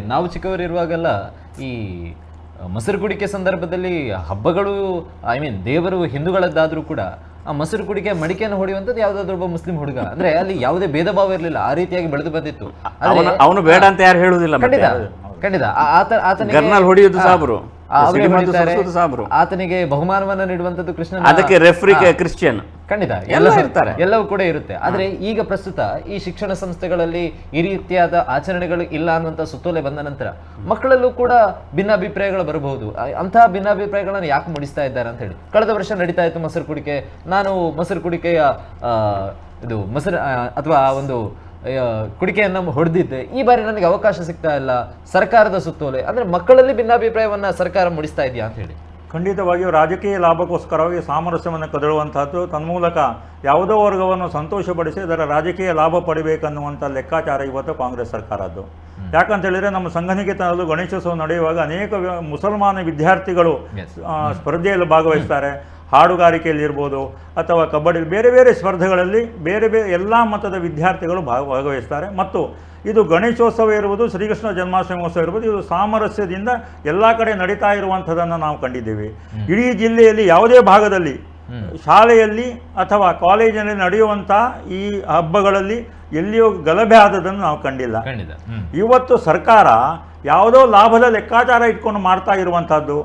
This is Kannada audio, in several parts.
ನಾವು ಚಿಕ್ಕವರಿರುವಾಗೆಲ್ಲ ಈ ಮೊಸರು ಕುಡಿಕೆ ಸಂದರ್ಭದಲ್ಲಿ ಹಬ್ಬಗಳು ಐ ಮೀನ್ ದೇವರು ಹಿಂದೂಗಳದ್ದಾದ್ರೂ ಕೂಡ ಆ ಮೊಸರು ಕುಡಿಕೆ ಮಡಿಕೆಯನ್ನು ಹೊಡೆಯುವಂಥದ್ದು ಯಾವುದಾದ್ರೂ ಒಬ್ಬ ಮುಸ್ಲಿಂ ಹುಡುಗ. ಅಂದ್ರೆ ಅಲ್ಲಿ ಯಾವುದೇ ಭೇದ ಭಾವ ಇರಲಿಲ್ಲ ಆ ರೀತಿಯಾಗಿ ಬೆಳೆದು ಬಂದಿತ್ತು. ಅವನು ಬೇಡ ಅಂತ ಯಾರು ಹೇಳುವುದಿಲ್ಲ. ಖಂಡಿತ ಖಂಡಿತ. ಆ- ಆತ ಆತನಿಗೆ ಗರ್ನಲ್ ಹೊಡೆಯುವುದು ಸಾಬ್ರು. ಸಾಬ್ರು. ಆತನಿಗೆ ಬಹುಮಾನವನ್ನ ನೀಡುವಂತದ್ದು ಕೃಷ್ಣ ಅದಕ್ಕೆ ರೆಫ್ರಿ ಕ್ರಿಶ್ಚಿಯನ್ ಖಂಡಿತ. ಎಲ್ಲ ಇರ್ತಾರೆ. ಎಲ್ಲವೂ ಕೂಡ ಇರುತ್ತೆ. ಆದ್ರೆ ಈಗ ಪ್ರಸ್ತುತ ಈ ಶಿಕ್ಷಣ ಸಂಸ್ಥೆಗಳಲ್ಲಿ ಈ ರೀತಿಯಾದ ಆಚರಣೆಗಳು ಇಲ್ಲ ಅನ್ನುವಂತ ಸುತ್ತೋಲೆ ಬಂದ ನಂತರ ಮಕ್ಕಳಲ್ಲೂ ಕೂಡ ಭಿನ್ನಾಭಿಪ್ರಾಯಗಳು ಬರಬಹುದು. ಅಂತಹ ಭಿನ್ನಾಭಿಪ್ರಾಯಗಳನ್ನು ಯಾಕೆ ಮೂಡಿಸ್ತಾ ಇದ್ದಾರೆ ಅಂತ ಹೇಳಿ. ಕಳೆದ ವರ್ಷ ನಡೀತಾ ಇತ್ತು ಮೊಸರು ಕುಡಿಕೆ ನಾನು ಮೊಸರು ಕುಡಿಕೆಯ ಇದು ಮೊಸರು ಅಥವಾ ಒಂದು ಕುಡಿಕೆಯನ್ನ ಹೊಡೆದಿದ್ದೆ. ಈ ಬಾರಿ ನನಗೆ ಅವಕಾಶ ಸಿಗ್ತಾ ಇಲ್ಲ. ಸರ್ಕಾರದ ಸುತ್ತೋಲೆ. ಅಂದರೆ ಮಕ್ಕಳಲ್ಲಿ ಭಿನ್ನಾಭಿಪ್ರಾಯವನ್ನು ಸರ್ಕಾರ ಮೂಡಿಸ್ತಾ ಇದೆಯಾ ಅಂತ ಹೇಳಿ. ಖಂಡಿತವಾಗಿಯೂ ರಾಜಕೀಯ ಲಾಭಕ್ಕೋಸ್ಕರವಾಗಿ ಸಾಮರಸ್ಯವನ್ನು ಕದಡುವಂತಹದ್ದು ತನ್ಮೂಲಕ ಯಾವುದೋ ವರ್ಗವನ್ನು ಸಂತೋಷಪಡಿಸಿ ಅದರ ರಾಜಕೀಯ ಲಾಭ ಪಡಿಬೇಕನ್ನುವಂಥ ಲೆಕ್ಕಾಚಾರ ಇವತ್ತು ಕಾಂಗ್ರೆಸ್ ಸರ್ಕಾರದ್ದು. ಯಾಕಂತ ಹೇಳಿದ್ರೆ ನಮ್ಮ ಸಂಘನಿಕೇತನದಲ್ಲೂ ಗಣೇಶೋತ್ಸವ ನಡೆಯುವಾಗ ಅನೇಕ ಮುಸಲ್ಮಾನ ವಿದ್ಯಾರ್ಥಿಗಳು ಸ್ಪರ್ಧೆಯಲ್ಲಿ ಭಾಗವಹಿಸ್ತಾರೆ. ಹಾಡುಗಾರಿಕೆಯಲ್ಲಿ ಇರ್ಬೋದು ಅಥವಾ ಕಬಡ್ಡಿ ಬೇರೆ ಬೇರೆ ಸ್ಪರ್ಧೆಗಳಲ್ಲಿ ಬೇರೆ ಬೇರೆ ಎಲ್ಲ ಮತದ ವಿದ್ಯಾರ್ಥಿಗಳು ಭಾಗ ಭಾಗವಹಿಸ್ತಾರೆ. ಮತ್ತು ಇದು ಗಣೇಶೋತ್ಸವ ಇರ್ಬೋದು ಶ್ರೀಕೃಷ್ಣ ಜನ್ಮಾಷ್ಟಮೋತ್ಸವ ಇರ್ಬೋದು ಇದು ಸಾಮರಸ್ಯದಿಂದ ಎಲ್ಲ ಕಡೆ ನಡೀತಾ ಇರುವಂಥದ್ದನ್ನು ನಾವು ಕಂಡಿದ್ದೇವೆ. ಇಡೀ ಜಿಲ್ಲೆಯಲ್ಲಿ ಯಾವುದೇ ಭಾಗದಲ್ಲಿ ಶಾಲೆಯಲ್ಲಿ ಅಥವಾ ಕಾಲೇಜಿನಲ್ಲಿ ನಡೆಯುವಂತಹ ಈ ಹಬ್ಬಗಳಲ್ಲಿ ಎಲ್ಲಿಯೂ ಗಲಭೆ ಆದದನ್ನು ನಾವು ಕಂಡಿಲ್ಲ. ಇವತ್ತು ಸರ್ಕಾರ ಯಾವುದೋ ಲಾಭದ ಲೆಕ್ಕಾಚಾರ ಇಟ್ಕೊಂಡು ಮಾಡ್ತಾ ಇರುವಂತಹದ್ದು.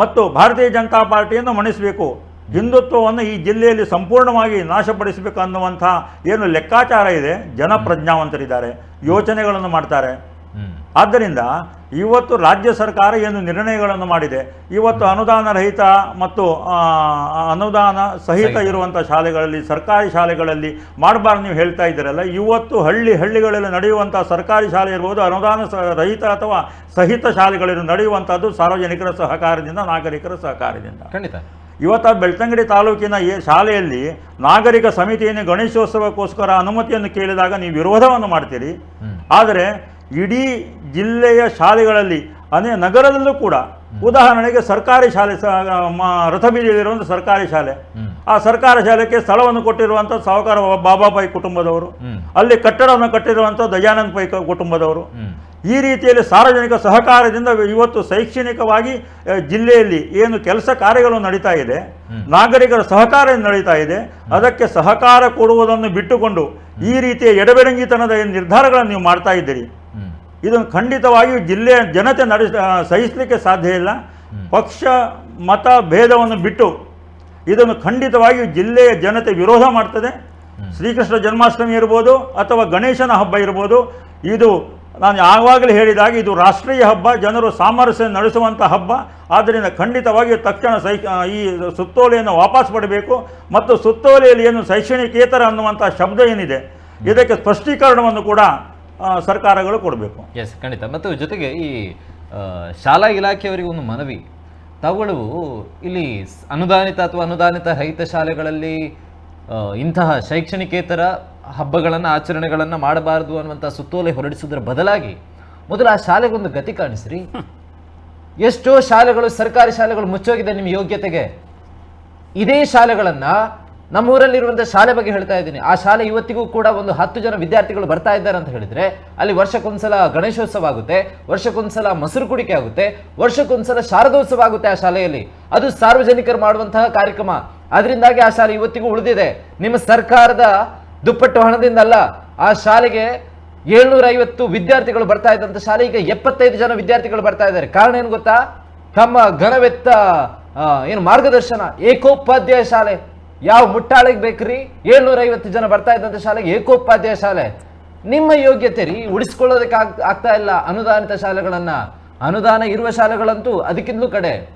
ಮತ್ತು ಭಾರತೀಯ ಜನತಾ ಪಾರ್ಟಿಯನ್ನು ಮಣಿಸಬೇಕು. ಹಿಂದುತ್ವವನ್ನು ಈ ಜಿಲ್ಲೆಯಲ್ಲಿ ಸಂಪೂರ್ಣವಾಗಿ ನಾಶಪಡಿಸಬೇಕು ಅನ್ನುವಂಥ ಏನು ಲೆಕ್ಕಾಚಾರ ಇದೆ ಜನಪ್ರಜ್ಞಾವಂತರಿದ್ದಾರೆ ಯೋಚನೆಗಳನ್ನು ಮಾಡ್ತಾರೆ. ಆದ್ದರಿಂದ ಇವತ್ತು ರಾಜ್ಯ ಸರ್ಕಾರ ಏನು ನಿರ್ಣಯಗಳನ್ನು ಮಾಡಿದೆ? ಇವತ್ತು ಅನುದಾನ ರಹಿತ ಮತ್ತು ಅನುದಾನ ಸಹಿತ ಇರುವಂಥ ಶಾಲೆಗಳಲ್ಲಿ ಸರ್ಕಾರಿ ಶಾಲೆಗಳಲ್ಲಿ ಮಾಡಬಾರ್ದು ನೀವು ಹೇಳ್ತಾ ಇದ್ದೀರಲ್ಲ ಇವತ್ತು ಹಳ್ಳಿ ಹಳ್ಳಿಗಳಲ್ಲಿ ನಡೆಯುವಂಥ ಸರ್ಕಾರಿ ಶಾಲೆ ಇರ್ಬೋದು ಅನುದಾನ ರಹಿತ ಅಥವಾ ಸಹಿತ ಶಾಲೆಗಳಲ್ಲಿ ನಡೆಯುವಂಥದ್ದು ಸಾರ್ವಜನಿಕರ ಸಹಕಾರದಿಂದ ನಾಗರಿಕರ ಸಹಕಾರದಿಂದ. ಖಂಡಿತ. ಇವತ್ತು ಬೆಳ್ತಂಗಡಿ ತಾಲೂಕಿನ ಈ ಶಾಲೆಯಲ್ಲಿ ನಾಗರಿಕ ಸಮಿತಿಯನ್ನು ಗಣೇಶೋತ್ಸವಕ್ಕೋಸ್ಕರ ಅನುಮತಿಯನ್ನು ಕೇಳಿದಾಗ ನೀವು ವಿರೋಧವನ್ನು ಮಾಡ್ತೀರಿ. ಆದರೆ ಇಡೀ ಜಿಲ್ಲೆಯ ಶಾಲೆಗಳಲ್ಲಿ ಅನೇಕ ನಗರದಲ್ಲೂ ಕೂಡ ಉದಾಹರಣೆಗೆ ಸರ್ಕಾರಿ ಶಾಲೆ ರಥಬೀದಿಯಲ್ಲಿರುವಂಥ ಸರ್ಕಾರಿ ಶಾಲೆ. ಆ ಸರ್ಕಾರಿ ಶಾಲೆಗೆ ಸ್ಥಳವನ್ನು ಕೊಟ್ಟಿರುವಂಥ ಸಾಹುಕಾರ ಬಾಬಾಬಾಯಿ ಕುಟುಂಬದವರು ಅಲ್ಲಿ ಕಟ್ಟಡವನ್ನು ಕಟ್ಟಿರುವಂಥ ದಯಾನಂದ್ ಪೈ ಕುಟುಂಬದವರು. ಈ ರೀತಿಯಲ್ಲಿ ಸಾರ್ವಜನಿಕ ಸಹಕಾರದಿಂದ ಇವತ್ತು ಶೈಕ್ಷಣಿಕವಾಗಿ ಜಿಲ್ಲೆಯಲ್ಲಿ ಏನು ಕೆಲಸ ಕಾರ್ಯಗಳು ನಡೀತಾ ಇದೆ ನಾಗರಿಕರ ಸಹಕಾರ ನಡೀತಾ ಇದೆ ಅದಕ್ಕೆ ಸಹಕಾರ ಕೊಡುವುದನ್ನು ಬಿಟ್ಟುಕೊಂಡು ಈ ರೀತಿಯ ಎಡಬೆಡಂಗಿತನದ ನಿರ್ಧಾರಗಳನ್ನು ನೀವು ಮಾಡ್ತಾ ಇದ್ದೀರಿ. ಇದನ್ನು ಖಂಡಿತವಾಗಿಯೂ ಜಿಲ್ಲೆಯ ಜನತೆ ನಡೆಸ ಸಹಿಸಲಿಕ್ಕೆ ಸಾಧ್ಯ ಇಲ್ಲ. ಪಕ್ಷ ಮತ ಭೇದವನ್ನು ಬಿಟ್ಟು ಇದನ್ನು ಖಂಡಿತವಾಗಿಯೂ ಜಿಲ್ಲೆಯ ಜನತೆ ವಿರೋಧ ಮಾಡ್ತದೆ. ಶ್ರೀಕೃಷ್ಣ ಜನ್ಮಾಷ್ಟಮಿ ಇರ್ಬೋದು ಅಥವಾ ಗಣೇಶನ ಹಬ್ಬ ಇರ್ಬೋದು. ಇದು ನಾನು ಆವಾಗಲೇ ಹೇಳಿದಾಗ ಇದು ರಾಷ್ಟ್ರೀಯ ಹಬ್ಬ ಜನರು ಸಾಮರಸ್ಯ ನಡೆಸುವಂಥ ಹಬ್ಬ. ಆದ್ದರಿಂದ ಖಂಡಿತವಾಗಿಯೂ ತಕ್ಷಣ ಸೈ ಈ ಸುತ್ತೋಲೆಯನ್ನು ವಾಪಸ್ ಪಡಬೇಕು. ಮತ್ತು ಸುತ್ತೋಲೆಯಲ್ಲಿ ಏನು ಶೈಕ್ಷಣಿಕೇತರ ಅನ್ನುವಂಥ ಶಬ್ದ ಏನಿದೆ ಇದಕ್ಕೆ ಸ್ಪಷ್ಟೀಕರಣವನ್ನು ಕೂಡ ಸರ್ಕಾರಗಳು ಕೊಡಬೇಕು. ಎಸ್ ಖಂಡಿತ. ಮತ್ತು ಜೊತೆಗೆ ಈ ಶಾಲಾ ಇಲಾಖೆಯವರಿಗೆ ಒಂದು ಮನವಿ. ತಾವುಗಳು ಇಲ್ಲಿ ಅನುದಾನಿತ ಅಥವಾ ಅನುದಾನಿತ ರಹಿತ ಶಾಲೆಗಳಲ್ಲಿ ಇಂತಹ ಶೈಕ್ಷಣಿಕೇತರ ಹಬ್ಬಗಳನ್ನು, ಆಚರಣೆಗಳನ್ನು ಮಾಡಬಾರದು ಅನ್ನುವಂಥ ಸುತ್ತೋಲೆ ಹೊರಡಿಸುವುದರ ಬದಲಾಗಿ ಮೊದಲು ಆ ಶಾಲೆಗೊಂದು ಗತಿ ಕಾಣಿಸ್ರಿ. ಎಷ್ಟೋ ಶಾಲೆಗಳು ಸರ್ಕಾರಿ ಶಾಲೆಗಳು ಮುಚ್ಚೋಗಿದೆ ನಿಮ್ಮ ಯೋಗ್ಯತೆಗೆ. ಇದೇ ಶಾಲೆಗಳನ್ನ ನಮ್ಮೂರಲ್ಲಿರುವಂಥ ಶಾಲೆ ಬಗ್ಗೆ ಹೇಳ್ತಾ ಇದ್ದೀನಿ. ಆ ಶಾಲೆ ಇವತ್ತಿಗೂ ಕೂಡ ಒಂದು ಹತ್ತು ಜನ ವಿದ್ಯಾರ್ಥಿಗಳು ಬರ್ತಾ ಇದ್ದಾರೆ ಅಂತ ಹೇಳಿದ್ರೆ, ಅಲ್ಲಿ ವರ್ಷಕ್ಕೊಂದ್ಸಲ ಗಣೇಶೋತ್ಸವ ಆಗುತ್ತೆ, ವರ್ಷಕ್ಕೊಂದ್ಸಲ ಮೊಸರು ಕುಡಿಕೆ ಆಗುತ್ತೆ, ವರ್ಷಕ್ಕೊಂದ್ಸಲ ಶಾರದೋತ್ಸವ ಆಗುತ್ತೆ ಆ ಶಾಲೆಯಲ್ಲಿ. ಅದು ಸಾರ್ವಜನಿಕರು ಮಾಡುವಂತಹ ಕಾರ್ಯಕ್ರಮ. ಅದರಿಂದಾಗಿ ಆ ಶಾಲೆ ಇವತ್ತಿಗೂ ಉಳಿದಿದೆ. ನಿಮ್ಮ ಸರ್ಕಾರದ ದುಪ್ಪಟ್ಟು ಹಣದಿಂದಲ್ಲ, ಆ ಶಾಲೆಗೆ ಏಳ್ನೂರ ಐವತ್ತು ವಿದ್ಯಾರ್ಥಿಗಳು ಬರ್ತಾ ಇದ್ದಂಥ ಶಾಲೆ, ಈಗ ಎಪ್ಪತ್ತೈದು ಜನ ವಿದ್ಯಾರ್ಥಿಗಳು ಬರ್ತಾ ಇದ್ದಾರೆ. ಕಾರಣ ಏನು ಗೊತ್ತಾ? ತಮ್ಮ ಘನವೆತ್ತ ಏನು ಮಾರ್ಗದರ್ಶನ, ಏಕೋಪಾಧ್ಯಾಯ ಶಾಲೆ. ಯಾವ ಮುಟ್ಟಾಳಿಗೆ ಬೇಕ್ರಿ? ಏಳ್ನೂರ ಐವತ್ತು ಜನ ಬರ್ತಾ ಇದ್ದಂಥ ಶಾಲೆಗೆ ಏಕೋಪಾಧ್ಯಾಯ ಶಾಲೆ. ನಿಮ್ಮ ಯೋಗ್ಯತೆ ರೀ, ಉಳಿಸ್ಕೊಳ್ಳೋದಕ್ಕೆ ಆಗ್- ಆಗ್ತಾ ಇಲ್ಲ ಅನುದಾನಿತ ಶಾಲೆಗಳನ್ನ. ಅನುದಾನ ಇರುವ ಶಾಲೆಗಳಂತೂ ಅದಕ್ಕಿಂತಲೂ ಕಡೆ.